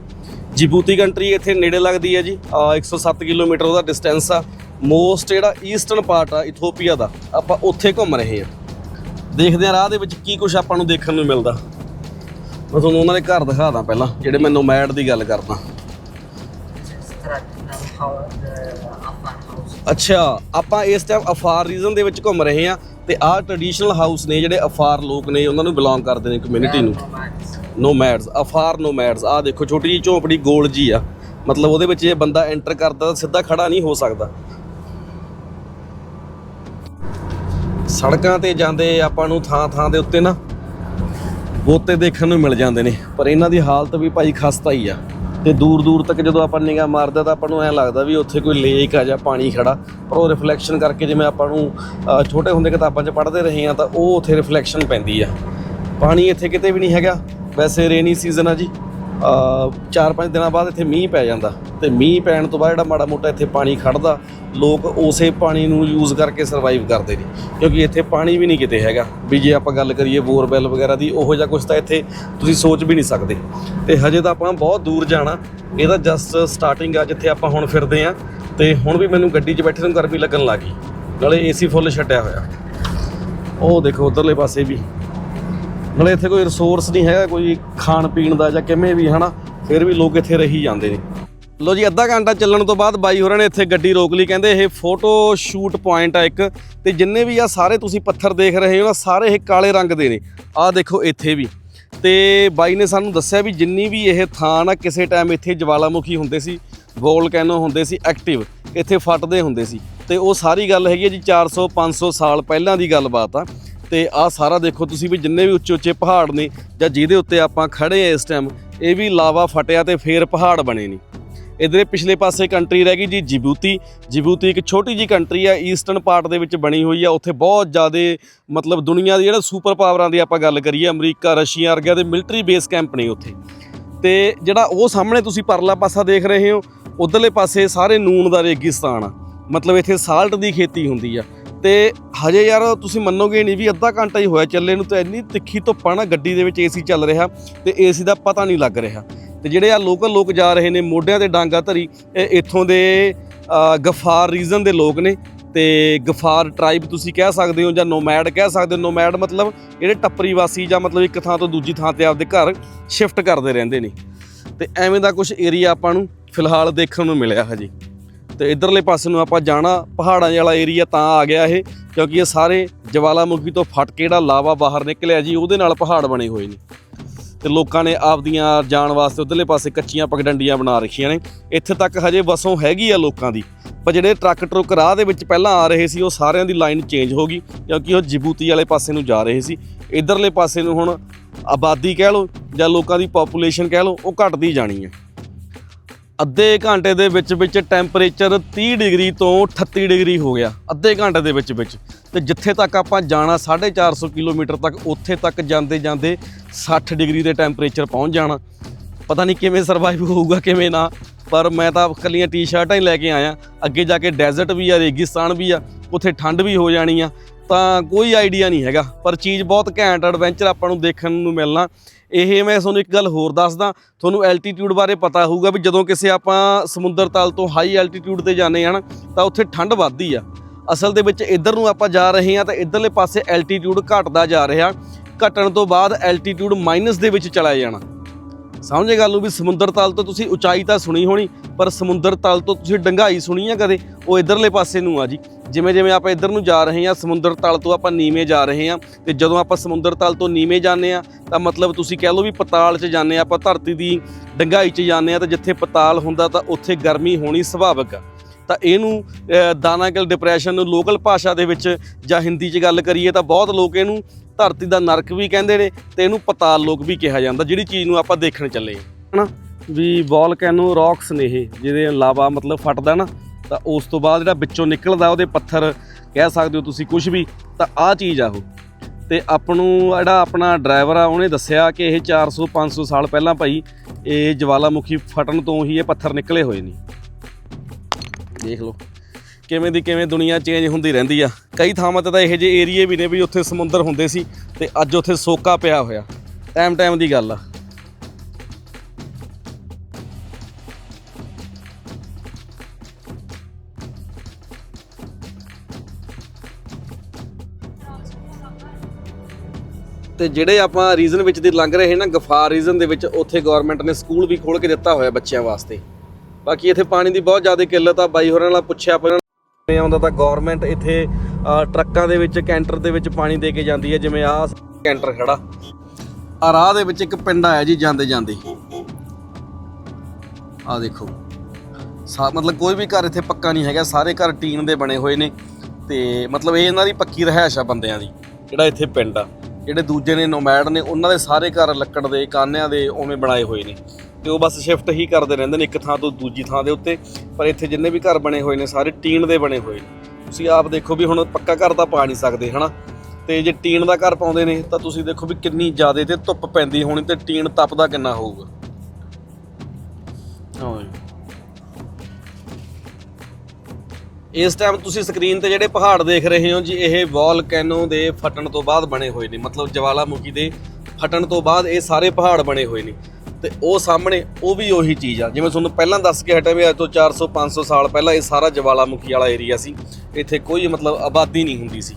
[SPEAKER 1] ਜਿਬੂਤੀ ਕੰਟਰੀ ਇੱਥੇ ਨੇੜੇ ਲੱਗਦੀ ਹੈ ਜੀ ਅਹ 107 ਕਿਲੋਮੀਟਰ ਉਹਦਾ ਡਿਸਟੈਂਸ ਆ। ਮੋਸਟ ਜਿਹੜਾ ਈਸਟਰਨ ਪਾਰਟ ਆ, ਇਥੋਪੀਆ ਦਾ, ਆਪਾਂ ਉੱਥੇ ਘੁੰਮ ਰਹੇ ਹਾਂ। ਦੇਖਦੇ ਆ ਰਾਹ ਦੇ ਵਿੱਚ ਕੀ ਕੁਝ ਆਪਾਂ ਨੂੰ ਦੇਖਣ ਨੂੰ ਮਿਲਦਾ। ਮੈਂ ਤੁਹਾਨੂੰ ਉਹਨਾਂ ਦੇ ਘਰ ਦਿਖਾਦਾ ਪਹਿਲਾਂ, ਜਿਹੜੇ ਮੈਂ ਨੋਮੈਡ ਦੀ ਗੱਲ ਕਰਦਾ। ਅੱਛਾ, ਆਪਾਂ ਇਸ ਟਾਈਮ ਅਫਾਰ ਰੀਜਨ ਦੇ ਵਿੱਚ ਘੁੰਮ ਰਹੇ ਹਾਂ ਤੇ ਆਹ ਟ੍ਰੈਡੀਸ਼ਨਲ ਹਾਊਸ ਨੇ ਜਿਹੜੇ ਅਫਾਰ ਲੋਕ ਨੇ, ਉਹਨਾਂ ਨੂੰ ਬਿਲੋਂਗ ਕਰਦੇ ਨੇ ਕਮਿਊਨਿਟੀ ਨੂੰ। ਨੋਮੈਡਸ ਅਫਾਰ ਨੋਮੈਡਸ ਆਹ ਦੇਖੋ, ਛੋਟੀ ਜਿਹੀ ਝੋਪੜੀ ਗੋਲ ਜੀ ਆ। ਮਤਲਬ ਉਹਦੇ ਵਿੱਚ ਜੇ ਬੰਦਾ ਐਂਟਰ ਕਰਦਾ ਤਾਂ ਸਿੱਧਾ ਖੜਾ ਨਹੀਂ ਹੋ ਸਕਦਾ। ਸੜਕਾਂ ਤੇ ਜਾਂਦੇ ਆਪਾਂ ਨੂੰ ਥਾਂ ਥਾਂ ਦੇ ਉੱਤੇ ਨਾ ਬੋਤੇ ਦੇਖਣ ਨੂੰ ਮਿਲ ਜਾਂਦੇ ਨੇ। ਪਰ ਇਹਨਾਂ ਦੀ ਹਾਲਤ ਵੀ ਭਾਈ ਖਸਤਾ ਹੀ ਆ। ਤੇ ਦੂਰ ਦੂਰ ਤੱਕ ਜਦੋਂ ਆਪਾਂ ਨਿਗਾਹ ਮਾਰਦੇ ਤਾਂ ਆਪਾਂ ਨੂੰ ਐਂ ਲੱਗਦਾ ਵੀ ਉੱਥੇ ਕੋਈ ਲੇਕ ਆ ਜਾਂ ਪਾਣੀ ਖੜਾ। ਪਰ ਉਹ ਰਿਫਲੈਕਸ਼ਨ ਕਰਕੇ ਜਿਵੇਂ ਆਪਾਂ ਨੂੰ ਛੋਟੇ ਹੁੰਦੇ ਕਿਤਾਬਾਂ 'ਚ ਪੜ੍ਹਦੇ ਰਹੇ ਆ ਤਾਂ ਉਹ ਉੱਥੇ ਰਿਫਲੈਕਸ਼ਨ ਪੈਂਦੀ ਆ। ਪਾਣੀ ਇੱਥੇ ਕਿਤੇ ਵੀ ਨਹੀਂ ਹੈਗਾ। ਵੈਸੇ ਰੇਨੀ ਸੀਜ਼ਨ ਆ ਜੀ। ਅ, ਚਾਰ ਪੰਜ ਦਿਨਾਂ ਬਾਅਦ ਇੱਥੇ ਮੀਂਹ ਪੈ ਜਾਂਦਾ ਤੇ ਮੀਂਹ ਪੈਣ ਤੋਂ ਬਾਅਦ ਜਿਹੜਾ ਮਾੜਾ ਮੋਟਾ ਇੱਥੇ ਪਾਣੀ ਖੜਦਾ ਲੋਕ ਉਸੇ ਪਾਣੀ ਨੂੰ ਯੂਜ਼ ਕਰਕੇ ਸਰਵਾਈਵ ਕਰਦੇ ਨੇ ਕਿਉਂਕਿ ਇੱਥੇ ਪਾਣੀ ਵੀ ਨਹੀਂ ਕਿਤੇ ਹੈਗਾ। ਵੀ ਜੇ ਆਪਾਂ ਗੱਲ ਕਰੀਏ ਬੋਰਵੈਲ ਵਗੈਰਾ ਦੀ ਉਹੋ ਜਿਹਾ ਕੁਝ ਤਾਂ ਇੱਥੇ ਤੁਸੀਂ ਸੋਚ ਵੀ ਨਹੀਂ ਸਕਦੇ। ਤੇ ਹਜੇ ਤਾਂ ਆਪਾਂ ਬਹੁਤ ਦੂਰ ਜਾਣਾ ਇਹ ਤਾਂ ਜਸਟ ਸਟਾਰਟਿੰਗ ਆ ਜਿੱਥੇ ਆਪਾਂ ਹੁਣ ਫਿਰਦੇ ਆ ਤੇ ਹੁਣ ਵੀ ਮੈਨੂੰ ਗੱਡੀ 'ਚ ਬੈਠੇ ਨੂੰ ਗਰਮੀ ਲੱਗਣ ਲੱਗੀ ਨਾਲੇ ਏਸੀ ਫੁੱਲ ਛੱਡਿਆ ਹੋਇਆ। ਉਹ ਦੇਖੋ ਉਧਰਲੇ ਪਾਸੇ ਵੀ। ਨਾਲੇ ਇੱਥੇ ਕੋਈ ਰਿਸੋਰਸ ਨਹੀਂ ਹੈਗਾ, ਕੋਈ ਖਾਣ ਪੀਣ ਦਾ ਜਾਂ ਕਿਵੇਂ ਵੀ, ਹਨਾ? ਫਿਰ ਵੀ ਲੋਕ ਇੱਥੇ ਰਹੀ ਜਾਂਦੇ ਨੇ। ਲੋ ਜੀ, ਅੱਧਾ ਘੰਟਾ ਚੱਲਣ ਤੋਂ ਬਾਅਦ ਬਾਈ ਹੋਰਾਂ ਨੇ ਇੱਥੇ ਗੱਡੀ ਰੋਕ ਲਈ। ਕਹਿੰਦੇ ਇਹ ਫੋਟੋ ਸ਼ੂਟ ਪੁਆਇੰਟ ਆ ਇੱਕ। ਤੇ ਜਿੰਨੇ ਵੀ ਆ ਸਾਰੇ ਤੁਸੀਂ ਪੱਥਰ ਦੇਖ ਰਹੇ ਹੋ ਨਾ ਸਾਰੇ ਇਹ ਕਾਲੇ ਰੰਗ ਦੇ ਨੇ। ਆਹ ਦੇਖੋ ਇੱਥੇ ਵੀ। ਤੇ ਬਾਈ ਨੇ ਸਾਨੂੰ ਦੱਸਿਆ ਵੀ ਜਿੰਨੀ ਵੀ ਇਹ ਥਾਂ ਨਾ ਕਿਸੇ ਟਾਈਮ ਇੱਥੇ ਜਵਾਲਾਮੁਖੀ ਹੁੰਦੇ ਸੀ ਵੋਲਕੈਨੋ ਹੁੰਦੇ ਸੀ ਐਕਟਿਵ ਇੱਥੇ ਫਟਦੇ ਹੁੰਦੇ ਸੀ। ਤੇ ਉਹ ਸਾਰੀ ਗੱਲ ਹੈਗੀ ਹੈ ਜੀ 400 500 ਸਾਲ ਪਹਿਲਾਂ ਦੀ ਗੱਲਬਾਤ ਆ। ਤੇ ਆਹ ਸਾਰਾ ਦੇਖੋ ਤੁਸੀਂ ਵੀ ਜਿੰਨੇ ਵੀ ਉੱਚੇ ਉੱਚੇ ਪਹਾੜ ਨੇ ਜਾਂ ਜਿਹਦੇ ਉੱਤੇ ਆਪਾਂ ਖੜੇ ਆ ਇਸ ਟਾਈਮ ਇਹ ਵੀ ਲਾਵਾ ਫਟਿਆ ਤੇ ਫੇਰ ਪਹਾੜ ਬਣੇ ਨੇ। ਇਧਰੇ ਪਿਛਲੇ ਪਾਸੇ ਕੰਟਰੀ ਰਹਿ ਗਈ ਜੀ ਜਿਬੂਤੀ। ਜਿਬੂਤੀ ਇੱਕ ਛੋਟੀ ਜੀ ਕੰਟਰੀ ਆ ਈਸਟਰਨ ਪਾਰਟ ਦੇ ਵਿੱਚ ਬਣੀ ਹੋਈ ਆ। ਉੱਥੇ ਬਹੁਤ ਜ਼ਿਆਦਾ ਮਤਲਬ ਦੁਨੀਆ ਦੀ ਜਿਹੜਾ ਸੁਪਰ ਪਾਵਰਾਂ ਦੀ ਆਪਾਂ ਗੱਲ ਕਰੀਏ, ਅਮਰੀਕਾ, ਰਸ਼ੀਆ ਵਰਗਿਆਂ ਦੇ ਮਿਲਟਰੀ ਬੇਸ ਕੈਂਪ ਨੇ ਉੱਥੇ। ਤੇ ਜਿਹੜਾ ਉਹ ਸਾਹਮਣੇ ਤੁਸੀਂ ਪਰਲਾ ਪਾਸਾ ਦੇਖ ਰਹੇ ਹੋ, ਉਧਰਲੇ ਪਾਸੇ ਸਾਰੇ ਨੂਨ ਦਾ ਰੇਗਿਸਤਾਨ ਆ। ਮਤਲਬ ਇੱਥੇ ਸਾਲਟ ਦੀ ਖੇਤੀ ਹੁੰਦੀ ਆ। ਤੇ ਹਜੇ ਯਾਰ ਤੁਸੀਂ ਮੰਨੋਗੇ ਨਹੀਂ ਵੀ ਅੱਧਾ ਘੰਟਾ ਹੀ ਹੋਇਆ ਚੱਲੇ ਨੂੰ ਤਾਂ ਇੰਨੀ ਤਿੱਖੀ ਧੁੱਪ ਆ ਨਾ ਗੱਡੀ ਦੇ ਵਿੱਚ ਏਸੀ ਚੱਲ ਰਿਹਾ ਤੇ ਏਸੀ ਦਾ ਪਤਾ ਨਹੀਂ ਲੱਗ ਰਿਹਾ। ਤੇ ਜਿਹੜੇ ਆ ਲੋਕਲ ਲੋਕ ਜਾ ਰਹੇ ਨੇ, ਮੋਢਿਆਂ ਤੇ ਡਾਂਗਾ ਧਰੀ, ਇਹ ਇੱਥੋਂ ਦੇ ਗਫਾਰ ਰੀਜਨ ਦੇ ਲੋਕ ਨੇ ਤੇ ਗਫਾਰ ਟ੍ਰਾਈਬ ਤੁਸੀਂ ਕਹਿ ਸਕਦੇ ਹੋ ਜਾਂ ਨੋਮੈਡ ਕਹਿ ਸਕਦੇ ਹੋ। ਨੋਮੈਡ ਮਤਲਬ ਜਿਹੜੇ ਟੱਪਰੀ ਵਾਸੀ ਜਾਂ ਮਤਲਬ ਇੱਕ ਥਾਂ ਤੋਂ ਦੂਜੀ ਥਾਂ ਤੇ ਆਪਦੇ ਘਰ ਸ਼ਿਫਟ ਕਰਦੇ ਰਹਿੰਦੇ ਨੇ। ਤੇ ਐਵੇਂ ਦਾ ਕੁਝ ਏਰੀਆ ਆਪਾਂ ਨੂੰ ਫਿਲਹਾਲ ਦੇਖਣ ਨੂੰ ਮਿਲਿਆ ਹਜੇ। ਤੇ ਇਧਰਲੇ ਪਾਸੇ ਨੂੰ ਆਪਾਂ ਜਾਣਾ, ਪਹਾੜਾਂ ਵਾਲਾ ਏਰੀਆ ਤਾਂ ਆ ਗਿਆ ਇਹ, ਕਿਉਂਕਿ ਇਹ ਸਾਰੇ ਜਵਾਲਾਮੁਖੀ ਤੋਂ ਫਟ ਕੇ ਜਿਹੜਾ ਲਾਵਾ ਬਾਹਰ ਨਿਕਲਿਆ ਜੀ, ਉਹਦੇ ਨਾਲ ਪਹਾੜ ਬਣੇ ਹੋਏ ਨੇ। ਤੇ ਲੋਕਾਂ ਨੇ ਆਪਦੀਆਂ ਜਾਣ ਵਾਸਤੇ ਉਧਰਲੇ ਪਾਸੇ ਕੱਚੀਆਂ ਪਗਡੰਡੀਆਂ ਬਣਾ ਰੱਖੀਆਂ ਨੇ। ਇੱਥੇ ਤੱਕ ਹਜੇ ਵਸੋਂ ਹੈਗੀ ਆ ਲੋਕਾਂ ਦੀ। ਪਰ ਜਿਹੜੇ ਟਰੱਕ ਟਰੁੱਕ ਰਾਹ ਦੇ ਵਿੱਚ ਪਹਿਲਾਂ ਆ ਰਹੇ ਸੀ, ਉਹ ਸਾਰਿਆਂ ਦੀ ਲਾਈਨ ਚੇਂਜ ਹੋ ਗਈ, ਕਿਉਂਕਿ ਉਹ ਜਿਬੂਤੀ ਵਾਲੇ ਪਾਸੇ ਨੂੰ ਜਾ ਰਹੇ ਸੀ। ਇਧਰਲੇ ਪਾਸੇ ਨੂੰ ਹੁਣ ਆਬਾਦੀ ਕਹਿ ਲਓ ਜਾਂ ਲੋਕਾਂ ਦੀ ਪੋਪੂਲੇਸ਼ਨ ਕਹਿ ਲਓ, ਉਹ ਘਟਦੀ ਜਾਣੀ ਹੈ। ਅੱਧੇ ਘੰਟੇ ਦੇ ਵਿੱਚ ਵਿੱਚ ਟੈਂਪਰੇਚਰ 30 ਡਿਗਰੀ ਤੋਂ 38 ਡਿਗਰੀ ਹੋ ਗਿਆ, ਅੱਧੇ ਘੰਟੇ ਦੇ ਵਿੱਚ ਵਿੱਚ। ਤੇ ਜਿੱਥੇ ਤੱਕ ਆਪਾਂ ਜਾਣਾ 450 ਕਿਲੋਮੀਟਰ ਤੱਕ, ਉੱਥੇ ਤੱਕ ਜਾਂਦੇ ਜਾਂਦੇ 60 ਡਿਗਰੀ ਦੇ ਟੈਂਪਰੇਚਰ ਪਹੁੰਚ ਜਾਣਾ। ਪਤਾ ਨਹੀਂ ਕਿਵੇਂ ਸਰਵਾਈਵ ਹੋਊਗਾ, ਕਿਵੇਂ ਨਾ, ਪਰ ਮੈਂ ਤਾਂ ਕੱਲੀਆਂ ਟੀ-ਸ਼ਰਟਾਂ ਹੀ ਲੈ ਕੇ ਆਇਆ। ਅੱਗੇ ਜਾ ਕੇ ਡੈਜ਼ਰਟ ਵੀ ਆ, ਰੇਗਿਸਤਾਨ ਵੀ ਆ, ਉੱਥੇ ਠੰਡ ਵੀ ਹੋ ਜਾਣੀ ਆ। ਤਾਂ ਕੋਈ ਆਈਡੀਆ ਨਹੀਂ ਹੈਗਾ, ਪਰ ਚੀਜ਼ ਬਹੁਤ ਘੈਂਟ ਐਡਵੈਂਚਰ ਆਪਾਂ ਨੂੰ ਦੇਖਣ ਨੂੰ ਮਿਲਣਾ। ਇਹ ਮੈਂ ਤੁਹਾਨੂੰ ਇੱਕ ਗੱਲ ਹੋਰ ਦੱਸਦਾ, ਤੁਹਾਨੂੰ ਐਲਟੀਟਿਊਡ ਬਾਰੇ ਪਤਾ ਹੋਊਗਾ ਵੀ ਜਦੋਂ ਕਿਸੇ ਆਪਾਂ ਸਮੁੰਦਰ ਤਲ ਤੋਂ ਹਾਈ ਐਲਟੀਟਿਊਡ ਤੇ ਜਾਂਦੇ ਹਾਂ ਤਾਂ ਉੱਥੇ ਠੰਡ ਵੱਧਦੀ ਆ। ਅਸਲ ਦੇ ਵਿੱਚ ਇੱਧਰ ਨੂੰ ਆਪਾਂ ਜਾ ਰਹੇ ਹਾਂ ਤਾਂ ਇੱਧਰਲੇ ਪਾਸੇ ਐਲਟੀਟਿਊਡ ਘਟਦਾ ਜਾ ਰਿਹਾ। ਘਟਣ ਤੋਂ ਬਾਅਦ ਐਲਟੀਟਿਊਡ ਮਾਈਨਸ ਦੇ ਵਿੱਚ ਚਲਾ ਜਾਣਾ। ਸਮਝੇ ਗੱਲ ਨੂੰ ਵੀ ਸਮੁੰਦਰ ਤਲ ਤੋਂ ਤੁਸੀਂ ਉਚਾਈ ਤਾਂ ਸੁਣੀ ਹੋਣੀ, ਪਰ ਸਮੁੰਦਰ ਤਲ ਤੋਂ ਤੁਸੀਂ ਡੰਗਾਈ ਸੁਣੀ ਆ ਕਦੇ? ਉਹ ਇਧਰਲੇ ਪਾਸੇ ਨੂੰ ਆ ਜੀ। ਜਿਵੇਂ ਜਿਵੇਂ ਆਪਾਂ ਇਧਰ ਨੂੰ ਜਾ ਰਹੇ ਹਾਂ ਸਮੁੰਦਰ ਤਲ ਤੋਂ ਆਪਾਂ ਨੀਵੇਂ ਜਾ ਰਹੇ ਹਾਂ ਤੇ ਜਦੋਂ ਆਪਾਂ ਸਮੁੰਦਰ ਤਲ ਤੋਂ ਨੀਵੇਂ ਜਾਂਦੇ ਆ, ਤਾਂ ਮਤਲਬ ਤੁਸੀਂ ਕਹਿ ਲਓ ਵੀ ਪਤਾਲ 'ਚ ਜਾਂਦੇ ਆ, ਆਪਾਂ ਧਰਤੀ ਦੀ ਡੰਗਾਈ 'ਚ ਜਾਂਦੇ ਆ, ਤਾਂ ਜਿੱਥੇ ਪਤਾਲ ਹੁੰਦਾ ਤਾਂ ਉੱਥੇ ਗਰਮੀ ਹੋਣੀ ਸੁਭਾਵਿਕ ਆ। ਤਾਂ ਇਹਨੂੰ ਅਹ, ਡਿਪਰੈਸ਼ਨ ਨੂੰ ਲੋਕਲ ਭਾਸ਼ਾ ਦੇ ਵਿੱਚ ਜਾਂ ਹਿੰਦੀ 'ਚ ਗੱਲ ਕਰੀਏ ਤਾਂ ਬਹੁਤ ਲੋਕ ਇਹਨੂੰ ਧਰਤੀ ਦਾ ਨਰਕ ਵੀ ਕਹਿੰਦੇ ਨੇ ਤੇ ਇਹਨੂੰ ਪਤਾਲ ਲੋਕ ਵੀ ਕਿਹਾ ਜਾਂਦਾ ਜਿਹੜੀ ਚੀਜ਼ ਨੂੰ ਆਪਾਂ ਦੇਖਣ ਚੱਲੇ ਹਾਂ। ਹਨਾ? ਵੀ ਵੋਲਕੈਨੋ ਰੌਕਸ ਨੇ ਇਹ ਜਿਹਦੇ ਲਾਵਾ ਮਤਲਬ ਫਟਦਾ ਨਾ ਤਾਂ ਉਸ ਤੋਂ ਬਾਅਦ ਜਿਹੜਾ ਵਿੱਚੋਂ ਨਿਕਲਦਾ ਉਹਦੇ ਪੱਥਰ ਕਹਿ ਸਕਦੇ ਹੋ ਤੁਸੀਂ ਕੁਝ ਵੀ ਤਾਂ ਆਹ ਚੀਜ਼ ਆ ਉਹ। ਤੇ ਆਪ ਨੂੰ ਜਿਹੜਾ ਆਪਣਾ ਡਰਾਈਵਰ ਆ ਉਹਨੇ ਦੱਸਿਆ ਕਿ ਇਹ 400 500 ਸਾਲ ਪਹਿਲਾਂ ਭਾਈ ਇਹ ਜਵਾਲਾਮੁਖੀ ਫਟਣ ਤੋਂ ਹੀ ਇਹ ਪੱਥਰ ਨਿਕਲੇ ਹੋਏ ਨੇ। ਦੇਖ ਲਓ। ਕਿਵੇਂ ਦੀ ਕਿਵੇਂ ਦੁਨੀਆ ਚੇਂਜ ਹੁੰਦੀ ਰਹਿੰਦੀ ਆ। ਕਈ ਥਾਵਾਂ ਤੇ ਤਾਂ ਇਹੋ ਜਿਹੇ ਏਰੀਏ ਵੀ ਨੇ ਵੀ ਉੱਥੇ ਸਮੁੰਦਰ ਹੁੰਦੇ ਸੀ ਤੇ ਅੱਜ ਉੱਥੇ ਸੋਕਾ ਪਿਆ ਹੋਇਆ। ਟਾਈਮ ਟਾਈਮ ਦੀ ਗੱਲ ਆ। ਤੇ ਜਿਹੜੇ ਆਪਾਂ ਰੀਜਨ ਵਿੱਚ ਦੀ ਲੰਘ ਰਹੇ ਨਾ ਗਫਾਰ ਰੀਜਨ ਦੇ ਵਿੱਚ ਉੱਥੇ ਗਵਰਨਮੈਂਟ ਨੇ ਸਕੂਲ ਵੀ ਖੋਲ ਕੇ ਦਿੱਤਾ ਹੋਇਆ ਬੱਚਿਆਂ ਵਾਸਤੇ। ਬਾਕੀ ਇੱਥੇ ਪਾਣੀ ਦੀ ਬਹੁਤ ਜ਼ਿਆਦਾ ਕਿੱਲਤ ਆ, ਬਾਈ ਹੋਰਾਂ ਨਾਲ ਪੁੱਛਿਆ ਪਹਿਲਾਂ ਨਹੀਂ ਆਉਂਦਾ ਤਾਂ ਗਵਰਨਮੈਂਟ ਇੱਥੇ ਟਰੱਕਾਂ ਦੇ ਵਿੱਚ, ਕੈਂਟਰ ਦੇ ਵਿੱਚ ਪਾਣੀ ਦੇ ਕੇ ਜਾਂਦੀ ਹੈ, ਜਿਵੇਂ ਆਹ ਕੈਂਟਰ ਖੜਾ। ਆ ਰਾਹ ਦੇ ਵਿੱਚ ਇੱਕ ਪਿੰਡ ਆਇਆ ਜੀ ਜਾਂਦੇ ਜਾਂਦੇ। ਆ ਦੇਖੋ। ਸਾ, ਮਤਲਬ ਕੋਈ ਵੀ ਘਰ ਇੱਥੇ ਪੱਕਾ ਨਹੀਂ ਹੈਗਾ, ਸਾਰੇ ਘਰ ਟੀਨ ਦੇ ਬਣੇ ਹੋਏ ਨੇ। ਤੇ ਮਤਲਬ ਇਹ ਇਹਨਾਂ ਦੀ ਪੱਕੀ ਰਹਿائش ਆ ਬੰਦਿਆਂ ਦੀ, ਜਿਹੜਾ ਇੱਥੇ ਪਿੰਡ ਆ। ਜਿਹੜੇ ਦੂਜੇ ਨੇ ਨੋਮੈਡ ਨੇ, ਉਹਨਾਂ ਦੇ ਸਾਰੇ ਘਰ ਲੱਕੜ ਦੇ, ਕਾਨਿਆਂ ਦੇ ਉਵੇਂ ਬਣਾਏ ਹੋਏ ਨੇ। ਤੇ ਉਹ ਬਸ ਸ਼ਿਫਟ ਹੀ ਕਰਦੇ ਰਹਿੰਦੇ ਨੇ ਇੱਕ ਥਾਂ ਤੋਂ ਦੂਜੀ ਥਾਂ ਦੇ ਉੱਤੇ। ਪਰ ਇੱਥੇ ਜਿੰਨੇ ਵੀ ਘਰ ਬਣੇ ਹੋਏ ਨੇ ਸਾਰੇ ਟੀਨ ਦੇ ਬਣੇ ਹੋਏ ਨੇ। ਤੁਸੀਂ ਆਪ ਦੇਖੋ ਵੀ ਹੁਣ ਪੱਕਾ ਘਰ ਤਾਂ ਪਾ ਨਹੀਂ ਸਕਦੇ ਹਨਾ? ਤੇ ਜੇ ਟੀਨ ਦਾ ਘਰ ਪਾਉਂਦੇ ਨੇ ਤਾਂ ਤੁਸੀਂ ਦੇਖੋ ਵੀ ਕਿੰਨੀ ਜ਼ਿਆਦਾ ਤੇ ਧੁੱਪ ਪੈਂਦੀ ਹੋਣੀ ਤੇ ਟੀਨ ਤਪਦਾ ਕਿੰਨਾ ਹੋਊਗਾ। ਇਸ ਟਾਈਮ ਤੁਸੀਂ ਸਕਰੀਨ ਤੇ ਜਿਹੜੇ ਪਹਾੜ ਦੇਖ ਰਹੇ ਹੋ ਜੀ ਇਹ ਵੋਲਕੈਨੋ ਦੇ ਫਟਣ ਤੋਂ ਬਾਅਦ ਬਣੇ ਹੋਏ ਨੇ। ਮਤਲਬ ਜਵਾਲਾਮੁਖੀ ਦੇ ਫਟਣ ਤੋਂ ਬਾਅਦ ਇਹ ਸਾਰੇ ਪਹਾੜ ਬਣੇ ਹੋਏ ਨੇ। ਤੇ ਉਹ ਸਾਹਮਣੇ ਉਹ ਵੀ ਉਹੀ ਚੀਜ਼ ਆ। ਜਿਵੇਂ ਤੁਹਾਨੂੰ ਪਹਿਲਾਂ ਦੱਸ ਕੇ ਹਟਿਆ ਵੀ ਅੱਜ ਤੋਂ 400 500 ਸਾਲ ਪਹਿਲਾਂ ਇਹ ਸਾਰਾ ਜਵਾਲਾਮੁਖੀ ਵਾਲਾ ਏਰੀਆ ਸੀ। ਇੱਥੇ ਕੋਈ ਮਤਲਬ ਆਬਾਦੀ ਨਹੀਂ ਹੁੰਦੀ ਸੀ।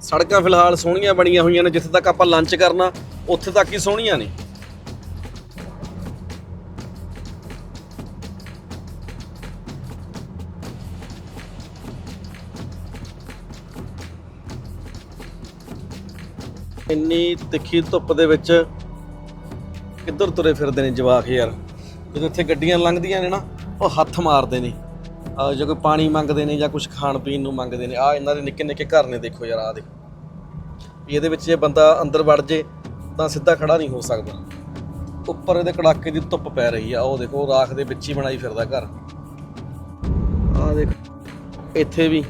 [SPEAKER 1] ਸੜਕਾਂ ਫਿਲਹਾਲ ਸੋਹਣੀਆਂ ਬਣੀਆਂ ਹੋਈਆਂ ਨੇ, ਜਿੱਥੇ ਤੱਕ ਆਪਾਂ ਲੰਚ ਕਰਨਾ, ਉੱਥੇ ਤੱਕ ਹੀ ਸੋਹਣੀਆਂ ਨੇ। ਇੰਨੀ ਤਿੱਖੀ ਧੁੱਪ ਦੇ ਵਿੱਚ ਕਿੱਧਰ ਤੁਰੇ ਫਿਰਦੇ ਨੇ ਜਵਾਕ ਯਾਰ? ਜਦੋਂ ਇੱਥੇ ਗੱਡੀਆਂ ਲੰਘਦੀਆਂ ਨੇ ਨਾ, ਉਹ ਹੱਥ ਮਾਰਦੇ ਨੇ। ਆ ਜੇ ਕੋਈ ਪਾਣੀ ਮੰਗਦੇ ਨੇ ਜਾਂ ਕੁਝ ਖਾਣ ਪੀਣ ਨੂੰ ਮੰਗਦੇ ਨੇ, ਆ ਇਹਨਾਂ ਦੇ ਨਿੱਕੇ ਨਿੱਕੇ ਘਰ ਨੇ ਦੇਖੋ ਯਾਰ, ਆ ਦੇਖੋ ਵੀ ਇਹਦੇ ਵਿੱਚ ਜੇ ਬੰਦਾ ਅੰਦਰ ਵੜ ਜੇ, ਤਾਂ ਸਿੱਧਾ ਖੜਾ ਨਹੀਂ ਹੋ ਸਕਦਾ। ਉੱਪਰ ਇਹਦੇ ਕੜਾਕੇ ਦੀ ਧੁੱਪ ਪੈ ਰਹੀ ਆ, ਉਹ ਦੇਖੋ, ਰਾਖ ਦੇ ਵਿੱਚ ਹੀ ਬਣਾਈ ਫਿਰਦਾ ਘਰ। ਆ ਦੇਖ, ਇੱਥੇ ਵੀ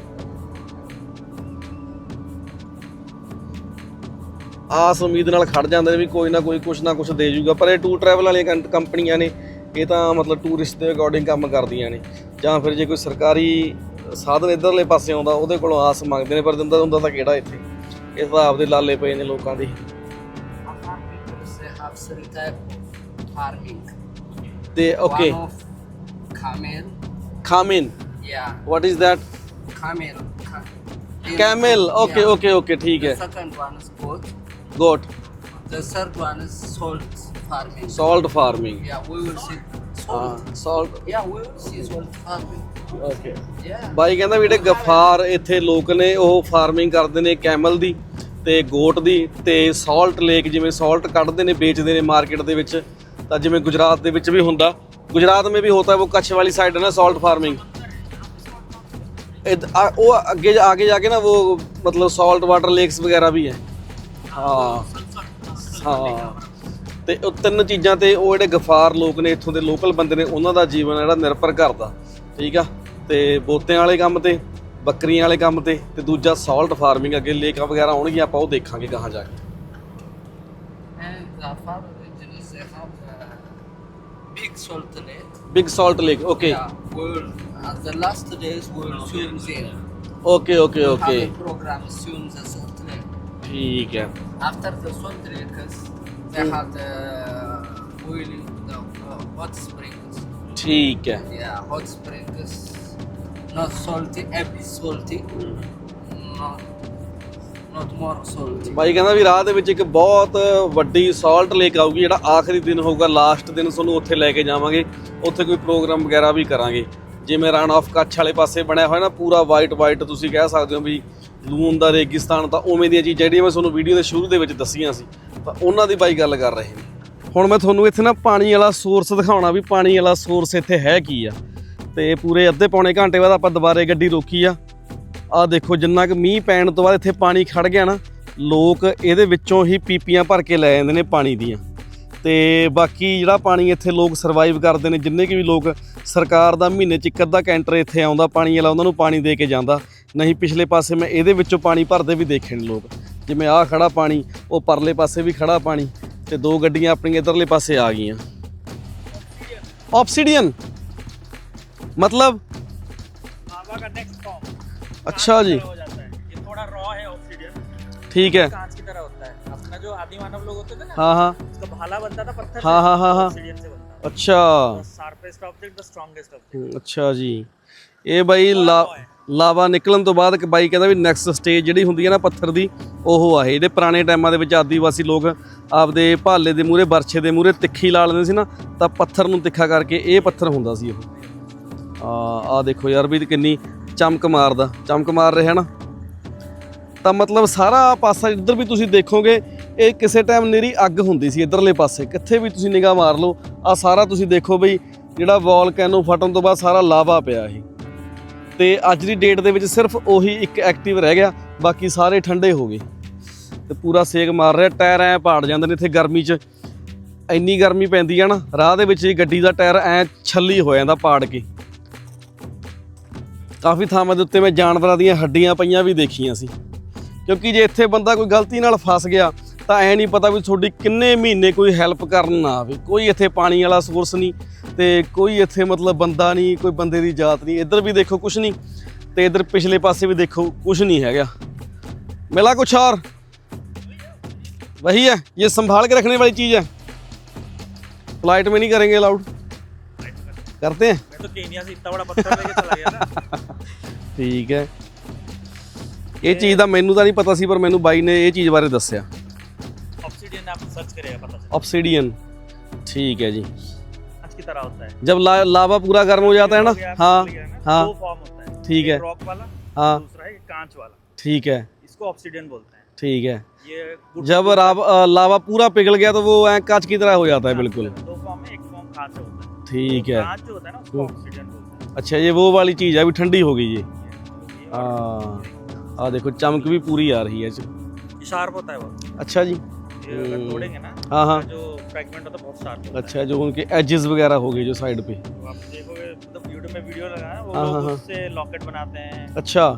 [SPEAKER 1] ਆਸ ਉਮੀਦ ਨਾਲ ਖੜ ਜਾਂਦੇ ਨੇ ਵੀ ਕੋਈ ਨਾ ਕੋਈ ਕੁਛ ਨਾ ਕੁਛ ਦੇ ਜੂਗਾ ਪਰ ਇਹ ਟੂਰ ਟਰੈਵਲ ਵਾਲੀਆਂ ਕੰਪਨੀਆਂ ਨੇ ਇਹ ਤਾਂ ਮਤਲਬ ਟੂਰਿਸਟ ਦੇ ਅਕੋਰਡਿੰਗ ਕੰਮ ਕਰਦੀਆਂ ਨੇ ਜਾਂ ਫਿਰ ਜੇ ਕੋਈ ਸਰਕਾਰੀ ਸਾਧਨ ਇਧਰਲੇ ਪਾਸੇ ਆਉਂਦਾ ਉਹਦੇ ਕੋਲੋਂ ਆਸ ਮੰਗਦੇ ਨੇ ਪਰ ਦਿੰਦਾ ਹੁੰਦਾ ਤਾਂ ਕਿਹੜਾ ਇੱਥੇ ਇਸ ਦਾ ਆਪਦੇ ਲਾਲੇ ਪਏ ਨੇ ਲੋਕਾਂ ਦੇ
[SPEAKER 2] Afar people say have three type of farming.
[SPEAKER 1] ਤੇ ਓਕੇ
[SPEAKER 2] One of
[SPEAKER 3] camel.
[SPEAKER 1] ਖਾਮਿਨ
[SPEAKER 3] Yeah,
[SPEAKER 1] what is that
[SPEAKER 3] camel. Ca-
[SPEAKER 1] camel
[SPEAKER 3] Yeah.
[SPEAKER 1] okay okay ਠੀਕ
[SPEAKER 3] The
[SPEAKER 1] ਹੈ
[SPEAKER 3] second one is goat.
[SPEAKER 1] goat.
[SPEAKER 3] The third one is salt farming.
[SPEAKER 1] Salt farming.
[SPEAKER 3] Yeah, we will see salt.
[SPEAKER 1] ਹਾਂ salt
[SPEAKER 3] Yeah, we
[SPEAKER 1] okay
[SPEAKER 3] Yeah.
[SPEAKER 1] ਬਾਈ ਕਹਿੰਦਾ ਵੀ ਜਿਹੜੇ ਗਫਾਰ ਇੱਥੇ ਲੋਕ ਨੇ ਉਹ ਫਾਰਮਿੰਗ ਕਰਦੇ ਨੇ ਕੈਮਲ ਦੀ ਤੇ ਗੋਟ ਦੀ ਤੇ ਸਾਲਟ ਲੇਕ ਜਿਵੇਂ ਸਾਲਟ ਕੱਢਦੇ ਨੇ ਵੇਚਦੇ ਨੇ ਮਾਰਕੀਟ ਦੇ ਵਿੱਚ ਤਾਂ ਜਿਵੇਂ ਗੁਜਰਾਤ ਦੇ ਵਿੱਚ ਵੀ ਹੁੰਦਾ ਗੁਜਰਾਤ ਮੇ ਵੀ ਹੋਤਾ ਹੈ ਫਾਰਮਿੰਗ ਅੱਗੇ ਜਾ- ਆਗੇ ਜਾ ਕੇ ਨਾ ਉਹ ਮਤਲਬ ਸਾਲਟ ਵਾਟਰ ਲੇਕਸ ਵਗੈਰਾ ਵੀ ਹੈ ਹਾਂ ਹਾਂ ਤੇ ਉਹ ਤਿੰਨ ਚੀਜ਼ਾਂ ਤੇ ਉਹ ਜਿਹੜੇ ਗਫਾਰ ਲੋਕ ਨੇ ਇੱਥੋਂ ਦੇ ਲੋਕਲ ਬੰਦੇ ਨੇ ਉਹਨਾਂ ਦਾ ਜੀਵਨ ਜਿਹੜਾ ਨਿਰਭਰ ਕਰਦਾ ਠੀਕ ਆ ਤੇ ਬੋਤਿਆਂ ਵਾਲੇ ਕੰਮ ਤੇ ਬੱਕਰੀਆਂ ਵਾਲੇ ਕੰਮ ਤੇ ਤੇ ਦੂਜਾ ਸਾਲਟ ਫਾਰਮਿੰਗ ਅੱਗੇ ਲੇਕਾਂ ਵਗੈਰਾ ਆਉਣਗੀਆਂ ਆਪਾਂ ਉਹ ਦੇਖਾਂਗੇ ਕਹਾਂ ਜਾ ਕੇ
[SPEAKER 3] uh, big salt lake.
[SPEAKER 1] Big salt lake okay
[SPEAKER 3] Yeah, we'll at the last days we'll swim there.
[SPEAKER 1] Okay okay
[SPEAKER 3] We'll
[SPEAKER 1] okay
[SPEAKER 3] Have a program swim the salt lake.
[SPEAKER 1] ਠੀਕ ਹੈ
[SPEAKER 3] After the lakes, they have the boiling the uh, hot springs.
[SPEAKER 1] ਠੀਕ ਹੈ
[SPEAKER 3] Yeah, hot springs. Not salty, a bit salty. Not, not more salty.
[SPEAKER 1] ਬਾਈ ਕਹਿੰਦਾ ਵੀ ਰਾਹ ਦੇ ਵਿੱਚ ਇੱਕ ਬਹੁਤ ਵੱਡੀ ਸਾਲਟ ਲੇਕ ਆਊਗੀ ਜਿਹੜਾ ਆਖਰੀ ਦਿਨ ਹੋਊਗਾ ਲਾਸਟ ਦਿਨ ਤੁਹਾਨੂੰ ਉੱਥੇ ਲੈ ਕੇ ਜਾਵਾਂਗੇ ਉੱਥੇ ਕੋਈ ਪ੍ਰੋਗਰਾਮ ਵਗੈਰਾ ਵੀ ਕਰਾਂਗੇ ਜਿਵੇਂ ਰਨ ਆਫ ਕੱਛ ਵਾਲੇ ਪਾਸੇ ਬਣਿਆ ਹੋਇਆ ਨਾ ਪੂਰਾ ਵਾਈਟ ਵਾਈਟ ਤੁਸੀਂ ਕਹਿ ਸਕਦੇ ਹੋ ਵੀ ਲੂਣ ਦਾ, ਰੇਗਿਸਤਾਨ ਤਾਂ ਉਵੇਂ ਦੀਆਂ ਚੀਜ਼ਾਂ ਜਿਹੜੀਆਂ ਮੈਂ ਤੁਹਾਨੂੰ ਵੀਡੀਓ ਦੇ ਸ਼ੁਰੂ ਦੇ ਵਿੱਚ ਦੱਸੀਆਂ ਸੀ, ਤਾਂ ਉਹਨਾਂ ਦੀ ਬਾਈ ਗੱਲ ਕਰ ਰਹੇ ਨੇ। ਹੁਣ ਮੈਂ ਤੁਹਾਨੂੰ ਇੱਥੇ ਨਾ ਪਾਣੀ ਵਾਲਾ ਸੋਰਸ ਦਿਖਾਉਣਾ ਵੀ ਪਾਣੀ ਵਾਲਾ ਸੋਰਸ ਇੱਥੇ ਹੈ ਕੀ ਆ। ਤੇ ਪੂਰੇ ਅੱਧੇ ਪੌਣੇ ਘੰਟੇ ਬਾਅਦ ਆਪਾਂ ਦੁਬਾਰੇ ਗੱਡੀ ਰੋਕੀ ਆ। ਆ ਦੇਖੋ, ਜਿੰਨਾ ਕੁ ਮੀਂਹ ਪੈਣ ਤੋਂ ਬਾਅਦ ਇੱਥੇ ਪਾਣੀ ਖੜ ਗਿਆ ਨਾ, ਲੋਕ ਇਹਦੇ ਵਿੱਚੋਂ ਹੀ ਪੀਪੀਆਂ ਭਰ ਕੇ ਲੈ ਜਾਂਦੇ ਨੇ ਪਾਣੀ ਦੀਆਂ। ਤੇ ਬਾਕੀ ਜਿਹੜਾ ਪਾਣੀ ਇੱਥੇ ਲੋਕ ਸਰਵਾਈਵ ਕਰਦੇ ਨੇ, ਜਿੰਨੇ ਕਿ ਵੀ ਲੋਕ ਸਰਕਾਰ ਦਾ ਮਹੀਨੇ ਚ ਇੱਕ ਅੱਧਾ ਕੈਂਟਰ ਇੱਥੇ ਆਉਂਦਾ, ਪਾਣੀ ਵਾਲਾ ਉਹਨਾਂ ਨੂੰ ਪਾਣੀ ਦੇ ਕੇ ਜਾਂਦਾ। ਨਹੀਂ ਪਿਛਲੇ ਪਾਸੇ ਮੈਂ ਇਹਦੇ ਵਿੱਚੋਂ ਪਾਣੀ ਭਰਦੇ ਵੀ ਦੇਖੇ ਨੇ ਲੋਕ ਜਿਵੇਂ ਆਹ ਖੜਾ ਪਾਣੀ ਉਹ ਪਰਲੇ ਪਾਸੇ ਵੀ ਖੜਾ ਪਾਣੀ ਤੇ ਦੋ ਗੱਡੀਆਂ ਆਪਣੀਆਂ ਇਧਰਲੇ ਪਾਸੇ ਆ ਗਈਆਂ ਆਬਸੀਡੀਅਨ मतलब
[SPEAKER 2] लावा का नेक्स्ट फॉर्म
[SPEAKER 1] अच्छा जी
[SPEAKER 2] हो जाता है ये थोड़ा रॉ है ऑक्सीजन
[SPEAKER 1] ठीक है
[SPEAKER 2] कांच की तरह होता है अपना जो आदि मानव लोग होते थे ना
[SPEAKER 1] हाँ हाँ
[SPEAKER 2] उसका भाला बनता था पत्थर
[SPEAKER 1] हाँ, हाँ, हाँ, हाँ।
[SPEAKER 2] ऑक्सीजन से बनता
[SPEAKER 1] अच्छा
[SPEAKER 2] था sharpest object the strongest object
[SPEAKER 1] ਅੱਛਾ ਜੀ ਇਹ ਬਾਈ ਲਾ ਲਾਵਾ ਨਿਕਲਣ ਤੋਂ ਬਾਅਦ ਇੱਕ ਬਾਈ ਕਹਿੰਦਾ ਵੀ ਨੈਕਸਟ ਸਟੇਜ ਜਿਹੜੀ ਹੁੰਦੀ ਹੈ ਨਾ ਪੱਥਰ ਦੀ, ਉਹ ਆ ਇਹ। ਜਿਹੜੇ ਪੁਰਾਣੇ ਟਾਈਮਾਂ ਦੇ ਵਿੱਚ ਆਦੀਵਾਸੀ ਲੋਕ ਆਪਦੇ ਭਾਲੇ ਦੇ ਮੂਹਰੇ ਬਰਛੇ ਦੇ ਮੂਹਰੇ ਤਿੱਖੀ ਲਾ ਲੈਂਦੇ ਸੀ ਨਾ, ਤਾਂ ਪੱਥਰ ਨੂੰ ਤਿੱਖਾ ਕਰਕੇ ਇਹ ਪੱਥਰ ਹੁੰਦਾ ਸੀ ਉਹ। ਆ ਆ ਦੇਖੋ ਯਾਰ ਵੀ ਕਿੰਨੀ ਚਮਕ ਮਾਰਦਾ, ਚਮਕ ਮਾਰ ਰਿਹਾ ਨਾ। ਤਾਂ ਮਤਲਬ ਸਾਰਾ ਪਾਸਾ ਇੱਧਰ ਵੀ ਤੁਸੀਂ ਦੇਖੋਗੇ, ਇਹ ਕਿਸੇ ਟਾਈਮ ਨਿਰੀ ਅੱਗ ਹੁੰਦੀ ਸੀ ਇੱਧਰਲੇ ਪਾਸੇ। ਕਿੱਥੇ ਵੀ ਤੁਸੀਂ ਨਿਗਾਹ ਮਾਰ ਲਓ, ਆ ਸਾਰਾ ਤੁਸੀਂ ਦੇਖੋ ਬਈ, ਜਿਹੜਾ ਵੋਲਕੈਨੋ ਫਟਣ ਤੋਂ ਬਾਅਦ ਸਾਰਾ ਲਾਵਾ ਪਿਆ ਇਹ। ਤੇ ਅੱਜ ਦੀ ਡੇਟ ਦੇ ਵਿੱਚ ਸਿਰਫ ਉਹੀ ਇੱਕ ਐਕਟਿਵ ਰਹਿ ਗਿਆ, ਬਾਕੀ ਸਾਰੇ ਠੰਡੇ ਹੋ ਗਏ। ਤੇ ਪੂਰਾ ਸੇਕ ਮਾਰ ਰਿਹਾ, ਟਾਇਰ ਐ ਪਾੜ ਜਾਂਦੇ ਨੇ ਇੱਥੇ ਗਰਮੀ 'ਚ। ਇੰਨੀ ਗਰਮੀ ਪੈਂਦੀ ਆ ਨਾ, ਰਾਹ ਦੇ ਵਿੱਚ ਹੀ ਗੱਡੀ ਦਾ ਟਾਇਰ ਐ ਛੱਲੀ ਹੋ ਜਾਂਦਾ ਪਾੜ ਕੇ। ਕਾਫੀ ਥਾਵਾਂ ਦੇ ਉੱਤੇ ਮੈਂ ਜਾਨਵਰਾਂ ਦੀਆਂ ਹੱਡੀਆਂ ਪਈਆਂ ਵੀ ਦੇਖੀਆਂ ਸੀ। ਕਿਉਂਕਿ ਜੇ ਇੱਥੇ ਬੰਦਾ ਕੋਈ ਗਲਤੀ ਨਾਲ ਫਸ ਗਿਆ ਤਾਂ ਐ ਨਹੀਂ ਪਤਾ ਵੀ ਤੁਹਾਡੀ ਕਿੰਨੇ ਮਹੀਨੇ ਕੋਈ ਹੈਲਪ ਕਰਨ ਨਾ ਆਵੇ ਕੋਈ ਇੱਥੇ ਪਾਣੀ ਵਾਲਾ ਸੋਰਸ ਨਹੀਂ ਤੇ ਕੋਈ ਇੱਥੇ ਮਤਲਬ ਬੰਦਾ ਨਹੀਂ ਕੋਈ ਬੰਦੇ ਦੀ ਜਾਤ ਨਹੀਂ ਇੱਧਰ ਵੀ ਦੇਖੋ ਕੁਝ ਨਹੀਂ ਤੇ ਇੱਧਰ ਪਿਛਲੇ ਪਾਸੇ ਵੀ ਦੇਖੋ ਕੁਝ ਨਹੀਂ ਹੈਗਾ मिला कुछ और वही है ये संभाल के रखने वाली चीज़ है फ्लाइट में नहीं करेंगे अलाउड करते हैं
[SPEAKER 2] मैं तो केनिया से इतना बड़ा पत्थर लेके चला गया ना
[SPEAKER 1] ਠੀਕ ਹੈ ਇਹ ਚੀਜ਼ ਦਾ ਮੈਨੂੰ ਤਾਂ ਨਹੀਂ ਪਤਾ ਸੀ ਪਰ ਮੈਨੂੰ ਬਾਈ ਨੇ ਇਹ ਚੀਜ਼ ਬਾਰੇ ਦੱਸਿਆ
[SPEAKER 2] आप सर्च करेगा पता चला
[SPEAKER 1] ऑब्सीडियन ठीक है जी।
[SPEAKER 2] की तरह होता है।
[SPEAKER 1] जब ला, लावा पूरा गर्म हो जाता है ना?
[SPEAKER 2] हो
[SPEAKER 1] हाँ हाँ
[SPEAKER 2] दो फॉर्म होता है।
[SPEAKER 1] ठीक है।
[SPEAKER 2] रॉक वाला
[SPEAKER 1] हाँ।
[SPEAKER 2] दूसरा है कांच वाला।
[SPEAKER 1] ठीक है।
[SPEAKER 2] इसको ऑक्सीजन बोलते हैं।
[SPEAKER 1] ठीक है।
[SPEAKER 2] ये
[SPEAKER 1] जब राव, अ, लावा पूरा पिघल गया तो वो ऐ कांच की तरह हो जाता है बिल्कुल।
[SPEAKER 2] दो फॉर्म में एक फॉर्म कांच होता है।
[SPEAKER 1] ठीक है।
[SPEAKER 2] कांच जो होता है ना उसको ऑक्सीजन बोलते हैं।
[SPEAKER 1] अच्छा ये वो वाली चीज़ है अभी ठंडी हो गई ये।
[SPEAKER 2] ये-
[SPEAKER 1] हाँ। आ देखो चमक भी पूरी आ रही है। इसमें।
[SPEAKER 2] ये शार्प होता है वो।
[SPEAKER 1] अच्छा जी।
[SPEAKER 2] अगर
[SPEAKER 1] हम्म।
[SPEAKER 2] तोड़ेंगे ना
[SPEAKER 1] हाँ हाँ
[SPEAKER 2] जो फ्रैगमेंट होता है बहुत शार्प होता
[SPEAKER 1] अच्छा जो उनके एजेस वगैरह हो गए जो साइड पे
[SPEAKER 2] है तो आप देखोगे मतलब यूट्यूब में वीडियो लगा है वो
[SPEAKER 1] हाँ, हाँ,
[SPEAKER 2] लोग
[SPEAKER 1] हाँ।
[SPEAKER 2] उससे लॉकेट बनाते हैं
[SPEAKER 1] अच्छा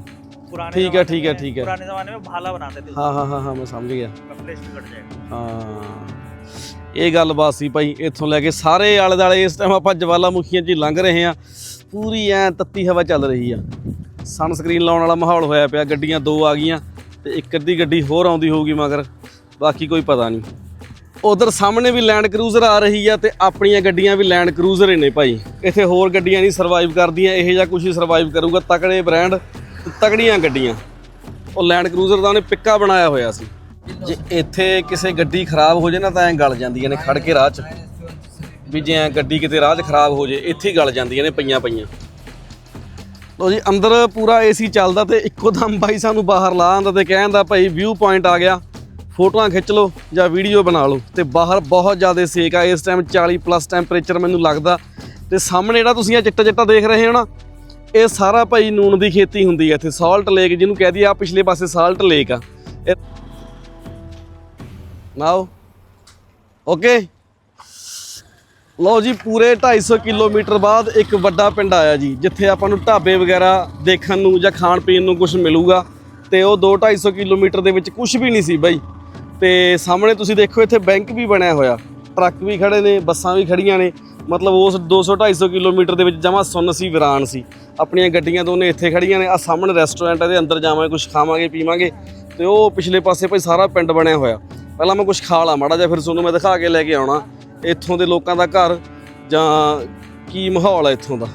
[SPEAKER 2] पुराने
[SPEAKER 1] ठीक है,
[SPEAKER 2] ज़माने
[SPEAKER 1] ठीक है,
[SPEAKER 2] में-
[SPEAKER 1] ठीक है।
[SPEAKER 2] पुराने जमाने में भाला बनाते थे
[SPEAKER 1] हाँ हाँ हाँ हाँ मैं समझ गया
[SPEAKER 2] उसका फ्लेश भी कट जाएगा
[SPEAKER 1] ਹਾਂ ਇਹ ਗੱਲਬਾਤ ਸੀ ਭਾਈ ਇੱਥੋਂ ਲੈ ਕੇ ਸਾਰੇ ਆਲੇ ਦਾਲੇ ਇਸ ਟਾਈਮ ਆਪਾਂ ਜਵਾਲਾਮੁਖੀਆਂ 'ਚ ਹੀ ਲੰਘ ਰਹੇ ਆ ਪੂਰੀ ਐ ਤੱਤੀ ਹਵਾ ਚੱਲ ਰਹੀ ਆ ਸਨ ਸਕਰੀਨ ਲਾਉਣ ਵਾਲਾ ਮਾਹੌਲ ਹੋਇਆ ਪਿਆ ਗੱਡੀਆਂ ਦੋ ਆ ਗਈਆਂ ਤੇ ਇੱਕ ਅੱਧੀ ਗੱਡੀ ਹੋਰ ਆਉਂਦੀ ਹੋਊਗੀ ਮਗਰ ਬਾਕੀ ਕੋਈ ਪਤਾ ਨਹੀਂ। ਉਧਰ ਸਾਹਮਣੇ ਵੀ ਲੈਂਡ ਕਰੂਜ਼ਰ ਆ ਰਹੀ ਆ ਤੇ ਆਪਣੀਆਂ ਗੱਡੀਆਂ ਵੀ ਲੈਂਡ ਕਰੂਜ਼ਰ ਹੀ ਨੇ ਭਾਈ। ਇੱਥੇ ਹੋਰ ਗੱਡੀਆਂ ਨਹੀਂ ਸਰਵਾਈਵ ਕਰਦੀਆਂ, ਇਹੋ ਜਿਹਾ ਕੁਝ ਹੀ ਸਰਵਾਈਵ ਕਰੂਗਾ, ਤਕੜੇ ਬ੍ਰਾਂਡ ਤਕੜੀਆਂ ਗੱਡੀਆਂ। ਉਹ ਲੈਂਡ ਕਰੂਜ਼ਰ ਦਾ ਉਹਨੇ ਪਿੱਕਾ ਬਣਾਇਆ ਹੋਇਆ ਸੀ। ਜੇ ਇੱਥੇ ਕਿਸੇ ਗੱਡੀ ਖਰਾਬ ਹੋ ਜੇ ਨਾ ਤਾਂ ਐਂ ਗਲ ਜਾਂਦੀਆਂ ਨੇ ਖੜ ਕੇ ਰਾਹ 'ਚ। ਵੀ ਜੇ ਐਂ ਗੱਡੀ ਕਿਤੇ ਰਾਹ 'ਚ ਖਰਾਬ ਹੋ ਜੇ, ਇੱਥੇ ਹੀ ਗਲ ਜਾਂਦੀਆਂ ਨੇ ਪਈਆਂ ਪਈਆਂ। ਲੋ ਜੀ, ਅੰਦਰ ਪੂਰਾ ਏਸੀ ਚੱਲਦਾ ਤੇ ਇੱਕੋ ਦਮ ਬਾਈ ਸਾਨੂੰ ਬਾਹਰ ਲਾ ਆਂਦਾ ਤੇ ਕਹਿੰਦਾ ਭਾਈ ਵਿਊ ਪੁਆਇੰਟ ਆ ਗਿਆ। ਫੋਟੋਆਂ ਖਿੱਚ ਲਓ ਜਾਂ ਵੀਡੀਓ ਬਣਾ ਲਓ ਤੇ ਬਾਹਰ ਬਹੁਤ ਜ਼ਿਆਦਾ ਸੇਕ ਆ। ਇਸ ਟਾਈਮ 40 ਪਲੱਸ ਟੈਂਪਰੇਚਰ ਮੈਨੂੰ ਲੱਗਦਾ। ਤੇ ਸਾਹਮਣੇ ਜਿਹੜਾ ਤੁਸੀਂ ਆ ਚਿੱਟਾ ਚਿੱਟਾ ਦੇਖ ਰਹੇ ਹੋ ਨਾ, ਇਹ ਸਾਰਾ ਭਾਈ ਨੂਨ ਦੀ ਖੇਤੀ ਹੁੰਦੀ ਹੈ ਇੱਥੇ। ਸਾਲਟ ਲੇਕ ਜਿਹਨੂੰ ਕਹਿ ਦਈਏ ਆ ਪਿਛਲੇ ਪਾਸੇ ਸਾਲਟ ਲੇਕ ਆ। ਨਾਓ ਓਕੇ ਲਓ ਜੀ, ਪੂਰੇ 250 ਕਿਲੋਮੀਟਰ ਬਾਅਦ ਇੱਕ ਵੱਡਾ ਪਿੰਡ ਆਇਆ ਜੀ, ਜਿੱਥੇ ਆਪਾਂ ਨੂੰ ਢਾਬੇ ਵਗੈਰਾ ਦੇਖਣ ਨੂੰ ਜਾਂ ਖਾਣ ਪੀਣ ਨੂੰ ਕੁਝ ਮਿਲੂਗਾ। ਤੇ ਉਹ 2 250 ਕਿਲੋਮੀਟਰ ਦੇ ਵਿੱਚ ਕੁਝ ਵੀ ਨਹੀਂ ਸੀ ਬਾਈ। ਤੇ ਸਾਹਮਣੇ ਤੁਸੀਂ ਦੇਖੋ ਇੱਥੇ ਬੈਂਕ ਵੀ ਬਣਿਆ ਹੋਇਆ। ਟਰੱਕ ਵੀ ਖੜੇ ਨੇ, ਬੱਸਾਂ ਵੀ ਖੜੀਆਂ ਨੇ। ਮਤਲਬ ਉਸ 200 250 ਕਿਲੋਮੀਟਰ ਦੇ ਵਿੱਚ ਜਮਾ ਸੁੰਨ ਸੀ, ਵਿਰਾਨ ਸੀ। ਆਪਣੀਆਂ ਗੱਡੀਆਂ ਦੋਨੇ ਇੱਥੇ ਖੜੀਆਂ ਨੇ। ਆ ਸਾਹਮਣੇ ਰੈਸਟੋਰੈਂਟ ਦੇ ਅੰਦਰ ਜਾਵਾਂਗੇ ਕੁਝ ਖਾਵਾਂਗੇ, ਪੀਵਾਂਗੇ। ਤੇ ਉਹ ਪਿਛਲੇ ਪਾਸੇ ਭਾਈ ਸਾਰਾ ਪਿੰਡ ਬਣਿਆ ਹੋਇਆ। ਪਹਿਲਾਂ ਮੈਂ ਕੁਝ ਖਾ ਲਾ, ਮਾੜਾ ਜਿਹਾ ਫਿਰ ਤੁਹਾਨੂੰ ਮੈਂ ਦਿਖਾ ਕੇ ਲੈ ਕੇ ਆਉਣਾ। ਇੱਥੋਂ ਦੇ ਲੋਕਾਂ ਦਾ ਘਰ ਜਾਂ ਕੀ ਮਾਹੌਲ ਹੈ ਇੱਥੋਂ ਦਾ?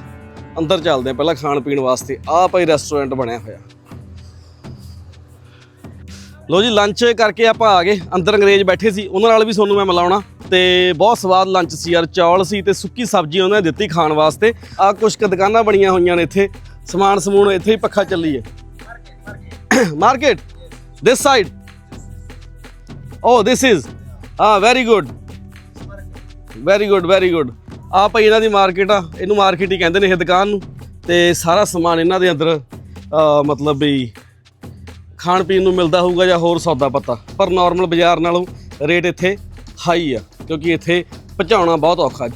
[SPEAKER 1] ਅੰਦਰ ਚੱਲਦੇ ਆ, ਪਹਿਲਾਂ ਖਾਣ ਪੀਣ ਵਾਸਤੇ। ਆਹ ਭਾਈ ਰੈਸਟੋਰੈਂਟ ਬਣਿਆ ਹੋਇਆ। ਲੋ ਜੀ ਲੰਚ ਕਰਕੇ ਆਪਾਂ ਆ ਗਏ। ਅੰਦਰ ਅੰਗਰੇਜ਼ ਬੈਠੇ ਸੀ, ਉਹਨਾਂ ਨਾਲ ਵੀ ਤੁਹਾਨੂੰ ਮੈਂ ਮਿਲਾਉਣਾ। ਤੇ ਬਹੁਤ ਸਵਾਦ ਲੰਚ ਸੀ ਯਾਰ, ਚੌਲ ਸੀ ਤੇ ਸੁੱਕੀ ਸਬਜ਼ੀ ਉਹਨਾਂ ਨੇ ਦਿੱਤੀ ਖਾਣ ਵਾਸਤੇ। ਆ ਕੁਝ ਕੁ ਦੁਕਾਨਾਂ ਬਣੀਆਂ ਹੋਈਆਂ ਨੇ ਇੱਥੇ। ਸਮਾਨ ਸਮੂਨ ਇੱਥੇ ਹੀ ਪੱਖਾ ਚੱਲੀ ਹੈ market this side oh this is a very good very good very good ਆ ਭਾਈ ਇਹਨਾਂ ਦੀ ਮਾਰਕੀਟ ਆ, ਇਹਨੂੰ ਮਾਰਕੀਟ ਹੀ ਕਹਿੰਦੇ ਨੇ ਇਹ ਦੁਕਾਨ ਨੂੰ। ਤੇ ਸਾਰਾ ਸਮਾਨ ਇਹਨਾਂ ਦੇ ਅੰਦਰ ਮਤਲਬ ਵੀ ਖਾਣ ਪੀਣ ਨੂੰ ਮਿਲਦਾ ਹੋਊਗਾ ਜਾਂ ਹੋਰ ਸੌਦਾ ਪੱਤਾ। ਪਰ ਨਾਰਮਲ ਬਾਜ਼ਾਰ ਨਾਲੋਂ ਰੇਟ ਇੱਥੇ ਹਾਈ ਆ, ਕਿਉਂਕਿ ਇੱਥੇ ਪਹੁੰਚਾਉਣਾ ਬਹੁਤ ਔਖਾ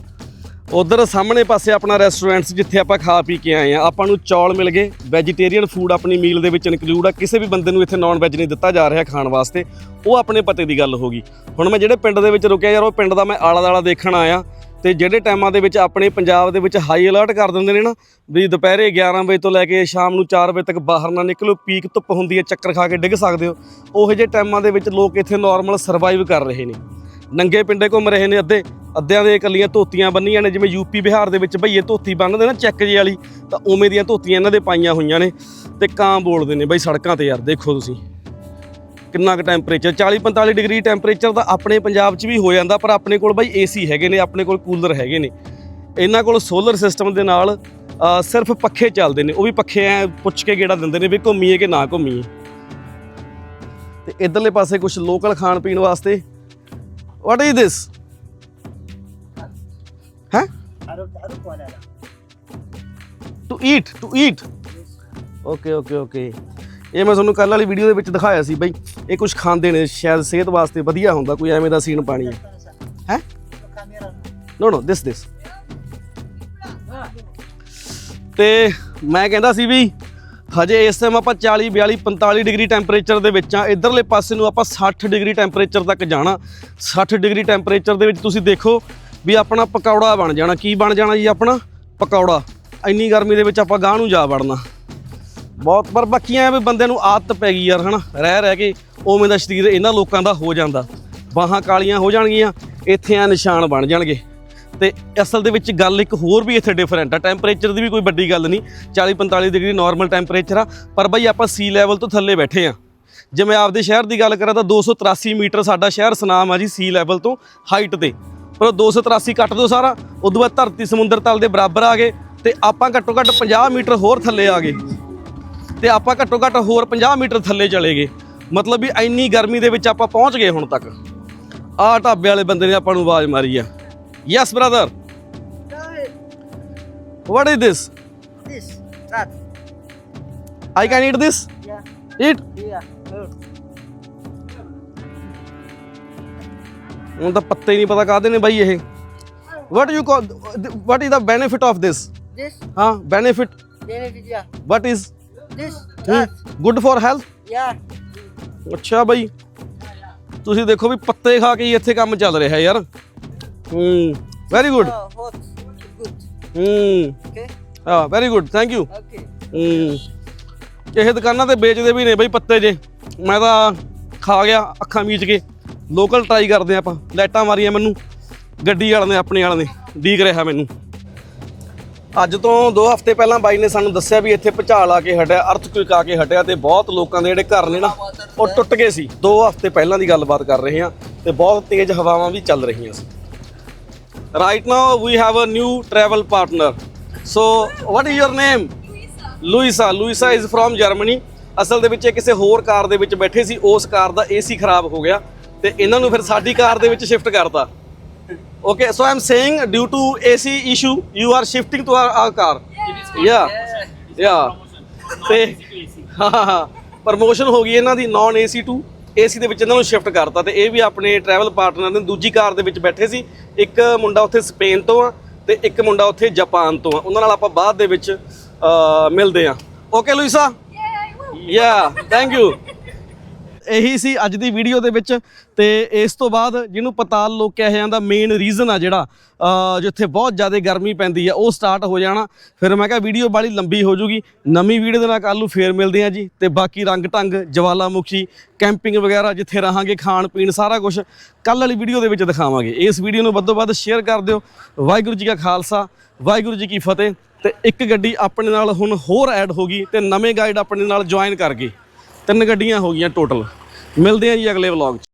[SPEAKER 1] ਉਧਰ ਸਾਹਮਣੇ ਪਾਸੇ ਆਪਣਾ ਰੈਸਟੋਰੈਂਟਸ ਜਿੱਥੇ ਆਪਾਂ ਖਾ ਪੀ ਕੇ ਆਏ ਆ। ਆਪਾਂ ਨੂੰ ਚੌਲ ਮਿਲ ਗਏ। ਵੈਜੀਟੇਰੀਅਨ ਫੂਡ ਆਪਣੀ ਮੀਲ ਦੇ ਵਿੱਚ ਇਨਕਲੂਡ ਆ। ਕਿਸੇ ਵੀ ਬੰਦੇ ਨੂੰ ਇੱਥੇ ਨਾਨ ਵੈਜ ਨਹੀਂ ਦਿੱਤਾ ਜਾ ਰਿਹਾ ਖਾਣ ਵਾਸਤੇ। ਉਹ ਆਪਣੇ ਪਤੇ ਦੀ ਗੱਲ ਹੋ ਗਈ। ਹੁਣ ਮੈਂ ਜਿਹੜੇ ਪਿੰਡ ਦੇ ਵਿੱਚ ਰੁਕਿਆ ਯਾਰ, ਉਹ ਪਿੰਡ ਦਾ ਮੈਂ ਆਲਾ ਦਾਲਾ ਦੇਖਣ ਆਇਆ। ਤੇ ਜਿਹੜੇ ਟਾਈਮਾਂ ਦੇ ਵਿੱਚ ਆਪਣੇ ਪੰਜਾਬ ਦੇ ਵਿੱਚ ਹਾਈ ਅਲਰਟ ਕਰ ਦਿੰਦੇ ਨੇ ਨਾ, ਵੀ ਦੁਪਹਿਰੇ 11 ਵਜੇ ਤੋਂ ਲੈ ਕੇ ਸ਼ਾਮ ਨੂੰ 4 ਵਜੇ ਤੱਕ ਬਾਹਰ ਨਾ ਨਿਕਲੋ, ਪੀਕ ਧੁੱਪ ਹੁੰਦੀ ਹੈ, ਚੱਕਰ ਖਾ ਕੇ ਡਿੱਗ ਸਕਦੇ ਹੋ। ਉਹੋ ਜਿਹੇ ਟਾਈਮਾਂ ਦੇ ਵਿੱਚ ਲੋਕ ਇੱਥੇ ਨਾਰਮਲ ਸਰਵਾਈਵ ਕਰ ਰਹੇ ਨੇ। ਨੰਗੇ ਪਿੰਡੇ ਘੁੰਮ ਰਹੇ ਨੇ ਅੱਧੇ, ਅੱਧਿਆਂ ਦੇ ਇਕੱਲੀਆਂ ਧੋਤੀਆਂ ਬੰਨੀਆਂ ਨੇ, ਜਿਵੇਂ ਯੂਪੀ ਬਿਹਾਰ ਦੇ ਵਿੱਚ ਭਈਏ ਧੋਤੀ ਬੰਨਦੇ ਨਾ ਚੈੱਕ ਜੇ ਵਾਲੀ, ਤਾਂ ਉਵੇਂ ਦੀਆਂ ਧੋਤੀਆਂ ਇਹਨਾਂ ਦੇ ਪਾਈਆਂ ਹੋਈਆਂ ਨੇ। ਤੇ ਕਾਂ ਬੋਲਦੇ ਨੇ ਬਈ ਸੜਕਾਂ ਤੇ ਯਾਰ ਦੇਖੋ ਤੁਸੀਂ। ਕਿੰਨਾ ਕੁ ਟੈਂਪਰੇਚਰ 40 45 ਡਿਗਰੀ ਟੈਂਪਰੇਚਰ ਤਾਂ ਆਪਣੇ ਪੰਜਾਬ 'ਚ ਵੀ ਹੋ ਜਾਂਦਾ, ਪਰ ਆਪਣੇ ਕੋਲ ਬਾਈ ਏਸੀ ਹੈਗੇ ਨੇ, ਆਪਣੇ ਕੋਲ ਕੂਲਰ ਹੈਗੇ ਨੇ। ਇਹਨਾਂ ਕੋਲ ਸੋਲਰ ਸਿਸਟਮ ਦੇ ਨਾਲ ਸਿਰਫ ਪੱਖੇ ਚੱਲਦੇ ਨੇ, ਉਹ ਵੀ ਪੱਖੇ ਐ ਪੁੱਛ ਕੇ ਗੇੜਾ ਦਿੰਦੇ ਨੇ ਵੀ ਘੁੰਮੀਏ ਕਿ ਨਾ ਘੁੰਮੀਏ। ਤੇ ਇਧਰਲੇ ਪਾਸੇ ਕੁਝ ਲੋਕਲ ਖਾਣ ਪੀਣ ਵਾਸਤੇ? ਵਾਟ ਇਜ਼ ਦਿਸ ਹੈ? To eat to eat okay okay okay ਇਹ ਮੈਂ ਤੁਹਾਨੂੰ ਕੱਲ ਵਾਲੀ ਵੀਡੀਓ ਦੇ ਵਿੱਚ ਦਿਖਾਇਆ ਸੀ ਬਈ, ਇਹ ਕੁਝ ਖਾਂਦੇ ਨੇ, ਸ਼ਾਇਦ ਸਿਹਤ ਵਾਸਤੇ ਵਧੀਆ ਹੁੰਦਾ, ਕੋਈ ਐਵੇਂ ਦਾ ਸੀਨ ਪਾਣੀ। ਹੈ? ਹੈ ਨੋ ਨੋ ਦਿਸ ਦਿਸ ਤੇ ਮੈਂ ਕਹਿੰਦਾ ਸੀ ਵੀ, ਹਜੇ ਇਸ ਟਾਈਮ ਆਪਾਂ 40 42 45 ਡਿਗਰੀ ਟੈਂਪਰੇਚਰ ਦੇ ਵਿੱਚ ਆ, ਇਧਰਲੇ ਪਾਸੇ ਨੂੰ ਆਪਾਂ 60 ਡਿਗਰੀ ਟੈਂਪਰੇਚਰ ਤੱਕ ਜਾਣਾ। 60 ਡਿਗਰੀ ਟੈਂਪਰੇਚਰ ਦੇ ਵਿੱਚ ਤੁਸੀਂ ਦੇਖੋ ਵੀ ਆਪਣਾ ਪਕੌੜਾ ਬਣ ਜਾਣਾ। ਕੀ ਬਣ ਜਾਣਾ ਜੀ ਆਪਣਾ? ਪਕੌੜਾ। ਇੰਨੀ ਗਰਮੀ ਦੇ ਵਿੱਚ ਆਪਾਂ ਗਾਹ ਨੂੰ ਜਾ ਵੜਨਾ। ਬਹੁਤ ਪਰ ਬਾਕੀਆਂ ਐ ਵੀ ਬੰਦੇ ਨੂੰ ਆਦਤ ਪੈ ਗਈ ਯਾਰ, ਹਨਾ? ਰਹਿ ਰਹਿ ਕੇ ਉਵੇਂ ਦਾ ਸਰੀਰ ਇਹਨਾਂ ਲੋਕਾਂ ਦਾ ਹੋ ਜਾਂਦਾ। ਬਾਹਾਂ ਕਾਲੀਆਂ ਹੋ ਜਾਣਗੀਆਂ, ਇੱਥੇ ਆ ਨਿਸ਼ਾਨ ਬਣ ਜਾਣਗੇ। ਤੇ ਅਸਲ ਦੇ ਵਿੱਚ ਗੱਲ ਇੱਕ ਹੋਰ ਵੀ ਇੱਥੇ ਡਿਫਰੈਂਟ ਆ। ਟੈਂਪਰੇਚਰ ਦੀ ਵੀ ਕੋਈ ਵੱਡੀ ਗੱਲ ਨਹੀਂ। 40 45 ਡਿਗਰੀ ਨਾਰਮਲ ਟੈਂਪਰੇਚਰ ਆ। ਪਰ ਬਈ ਆਪਾਂ ਸੀ ਲੈਵਲ ਤੋਂ ਥੱਲੇ ਬੈਠੇ ਆ। ਜੇ ਮੈਂ ਆਪਦੇ ਸ਼ਹਿਰ ਦੀ ਗੱਲ ਕਰਾਂ ਤਾਂ 283 ਮੀਟਰ ਸਾਡਾ ਸ਼ਹਿਰ ਸੁਨਾਮ ਆ ਜੀ ਸੀ ਲੈਵਲ ਤੋਂ ਹਾਈਟ ਤੇ। ਪਰ ਉਹ 283 ਕੱਟ ਦੋ ਸਾਰਾ। ਉਦੋਂ ਬਾਅਦ ਧਰਤੀ ਸਮੁੰਦਰ ਤਲ ਦੇ ਬਰਾਬਰ ਆ ਗਏ ਤੇ ਆਪਾਂ ਘੱਟੋ ਘੱਟ 50 ਮੀਟਰ ਹੋਰ ਥੱਲੇ ਆ ਗਏ। ਤੇ ਆਪਾਂ ਘੱਟੋ ਘੱਟ ਹੋਰ 50 ਮੀਟਰ ਥੱਲੇ ਚਲੇ ਗਏ। ਮਤਲਬ ਵੀ ਇੰਨੀ ਗਰਮੀ ਦੇ ਵਿੱਚ ਆਪਾਂ ਪਹੁੰਚ ਗਏ ਹੁਣ ਤੱਕ। ਆਹ ਢਾਬੇ ਵਾਲੇ ਬੰਦੇ ਨੇ ਆਪਾਂ ਨੂੰ ਆਵਾਜ਼ ਮਾਰੀ ਆ। Yes brother what is this
[SPEAKER 3] This, that,
[SPEAKER 1] I can eat this
[SPEAKER 3] yeah,
[SPEAKER 1] eat
[SPEAKER 3] yeah.
[SPEAKER 1] ਹੁਣ ਤਾਂ ਪੱਤੇ ਹੀ ਨਹੀਂ ਪਤਾ ਕਾਹਦੇ ਨੇ ਬਾਈ ਇਹ। What you call what is the benefit of this
[SPEAKER 3] This,
[SPEAKER 1] ਹਾਂ benefit
[SPEAKER 3] benefit, yeah.
[SPEAKER 1] What is
[SPEAKER 3] This,
[SPEAKER 1] good for health
[SPEAKER 3] yeah.
[SPEAKER 1] ਅੱਛਾ ਬਾਈ। ਤੁਸੀਂ ਦੇਖੋ ਵੀ ਪੱਤੇ ਖਾ ਕੇ ਹੀ ਇੱਥੇ ਕੰਮ ਚੱਲ ਰਿਹਾ ਯਾਰ। ਹੂੰ very good
[SPEAKER 3] Oh, hot, good.
[SPEAKER 1] ਹੂੰ।
[SPEAKER 3] Okay,
[SPEAKER 1] ਹਾਂ very good thank you
[SPEAKER 3] okay.
[SPEAKER 1] ਹੂੰ। ਇਹ ਦੁਕਾਨਾਂ ਤੇ ਵੇਚਦੇ ਵੀ ਨੇ ਬਈ ਪੱਤੇ ਜੇ। ਮੈਂ ਤਾਂ ਖਾ ਗਿਆ ਅੱਖਾਂ ਮੀਚ ਕੇ। ਲੋਕਲ ਟਰਾਈ ਕਰਦੇ ਆਪਾਂ। ਲਾਈਟਾਂ ਮਾਰੀਆਂ ਮੈਨੂੰ। ਗੱਡੀ ਵਾਲੇ ਨੇ ਆਪਣੇ ਵਾਲੇ ਨੇ। ਡੀਕ ਰਿਹਾ ਮੈਨੂੰ। ਅੱਜ ਤੋਂ 2 ਹਫ਼ਤੇ ਪਹਿਲਾਂ ਬਾਈ ਨੇ ਸਾਨੂੰ ਦੱਸਿਆ ਵੀ ਇੱਥੇ ਭੁਚਾਲ ਆ ਕੇ ਹਟਿਆ ਅਰਥਕੁਇਕ ਆ ਕੇ ਹਟਿਆ ਤੇ ਬਹੁਤ ਲੋਕਾਂ ਦੇ ਜਿਹੜੇ ਘਰ ਨੇ ਨਾ, ਉਹ ਟੁੱਟ ਗਏ ਸੀ। 2 ਹਫ਼ਤੇ ਪਹਿਲਾਂ ਦੀ ਗੱਲਬਾਤ ਕਰ ਰਹੇ ਹਾਂ ਤੇ ਬਹੁਤ ਤੇਜ਼ ਹਵਾਵਾਂ ਵੀ ਚੱਲ ਰਹੀਆਂ ਸੀ। Right now we have a new travel partner so what is your name Luisa Luisa is from Germany ਅਸਲ ਦੇ ਵਿੱਚ ਇਹ ਕਿਸੇ ਹੋਰ ਕਾਰ ਦੇ ਵਿੱਚ ਬੈਠੇ ਸੀ, ਉਸ ਕਾਰ ਦਾ ਏਸੀ ਖਰਾਬ ਹੋ ਗਿਆ ਤੇ ਇਹਨਾਂ ਨੂੰ ਫਿਰ ਸਾਡੀ ਕਾਰ ਦੇ ਵਿੱਚ ਸ਼ਿਫਟ ਕਰਤਾ। Okay so I'm saying due to AC issue you are shifting to our car yeah yeah ਤੇ ਹਾਂ ਹਾਂ ਪ੍ਰਮੋਸ਼ਨ ਹੋ ਗਈ ਇਹਨਾਂ ਦੀ ਨਾਨ ਏਸੀ ਟੂ ਏਸੀ ਦੇ ਵਿੱਚ ਇਹਨਾਂ ਨੂੰ ਸ਼ਿਫਟ ਕਰਤਾ ਤੇ ਇਹ ਵੀ ਆਪਣੇ ਟਰੈਵਲ ਪਾਰਟਨਰ ਨੇ ਦੂਜੀ ਕਾਰ ਦੇ ਵਿੱਚ ਬੈਠੇ ਸੀ। ਇੱਕ ਮੁੰਡਾ ਉੱਥੇ ਸਪੇਨ ਤੋਂ ਆ ਤੇ ਇੱਕ ਮੁੰਡਾ ਉੱਥੇ ਜਾਪਾਨ ਤੋਂ ਆ। ਉਹਨਾਂ ਨਾਲ ਆਪਾਂ ਬਾਅਦ ਦੇ ਵਿੱਚ ਮਿਲਦੇ ਆ। ਓਕੇ ਲੂਈਸਾ ਯਾ ਥੈਂਕ ਯੂ ਇਹੀ ਸੀ ਅੱਜ ਦੀ ਵੀਡੀਓ ਦੇ ਵਿੱਚ। ਤੇ ਇਸ ਤੋਂ ਬਾਅਦ ਜਿਹਨੂੰ ਪਤਾਲ ਲੋਕ ਕਿਹਾ ਜਾਂਦਾ ਮੇਨ ਰੀਜ਼ਨ ਆ ਜਿਹੜਾ ਜਿੱਥੇ ਬਹੁਤ ਜ਼ਿਆਦਾ ਗਰਮੀ ਪੈਂਦੀ ਆ, ਉਹ ਸਟਾਰਟ ਹੋ ਜਾਣਾ। ਫਿਰ ਮੈਂ ਕਿਹਾ ਵੀਡੀਓ ਬਾਲੀ ਲੰਬੀ ਹੋ ਜੂਗੀ। ਨਵੀਂ ਵੀਡੀਓ ਦੇ ਨਾਲ ਕੱਲ ਨੂੰ ਫੇਰ ਮਿਲਦੇ ਆ ਜੀ। ਤੇ ਬਾਕੀ ਰੰਗ ਢੰਗ, ਜਵਾਲਾਮੁਖੀ ਕੈਂਪਿੰਗ ਵਗੈਰਾ, ਜਿੱਥੇ ਰਹਾਂਗੇ, ਖਾਣ ਪੀਣ, ਸਾਰਾ ਕੁਝ ਕੱਲ ਵਾਲੀ ਵੀਡੀਓ ਦੇ ਵਿੱਚ ਦਿਖਾਵਾਂਗੇ। ਇਸ ਵੀਡੀਓ ਨੂੰ ਵੱਧੋ ਵੱਧ ਸ਼ੇਅਰ ਕਰ ਦਿਓ। ਵਾਹਿਗੁਰੂ ਜੀ ਕਾ ਖਾਲਸਾ, ਵਾਹਿਗੁਰੂ ਜੀ ਕੀ ਫਤਿਹ। ਤੇ ਇੱਕ ਗੱਡੀ ਆਪਣੇ ਨਾਲ ਹੁਣ ਹੋਰ ਐਡ ਹੋ ਗਈ ਤੇ ਨਵੇਂ ਗਾਈਡ ਆਪਣੇ ਨਾਲ ਜੁਆਇਨ ਕਰ ਗਏ। ਤਿੰਨ ਗੱਡੀਆਂ ਹੋ ਗਈਆਂ ਟੋਟਲ ਮਿਲਦੇ ਆ ਜੀ ਅਗਲੇ ਵਲੌਗ 'ਚ।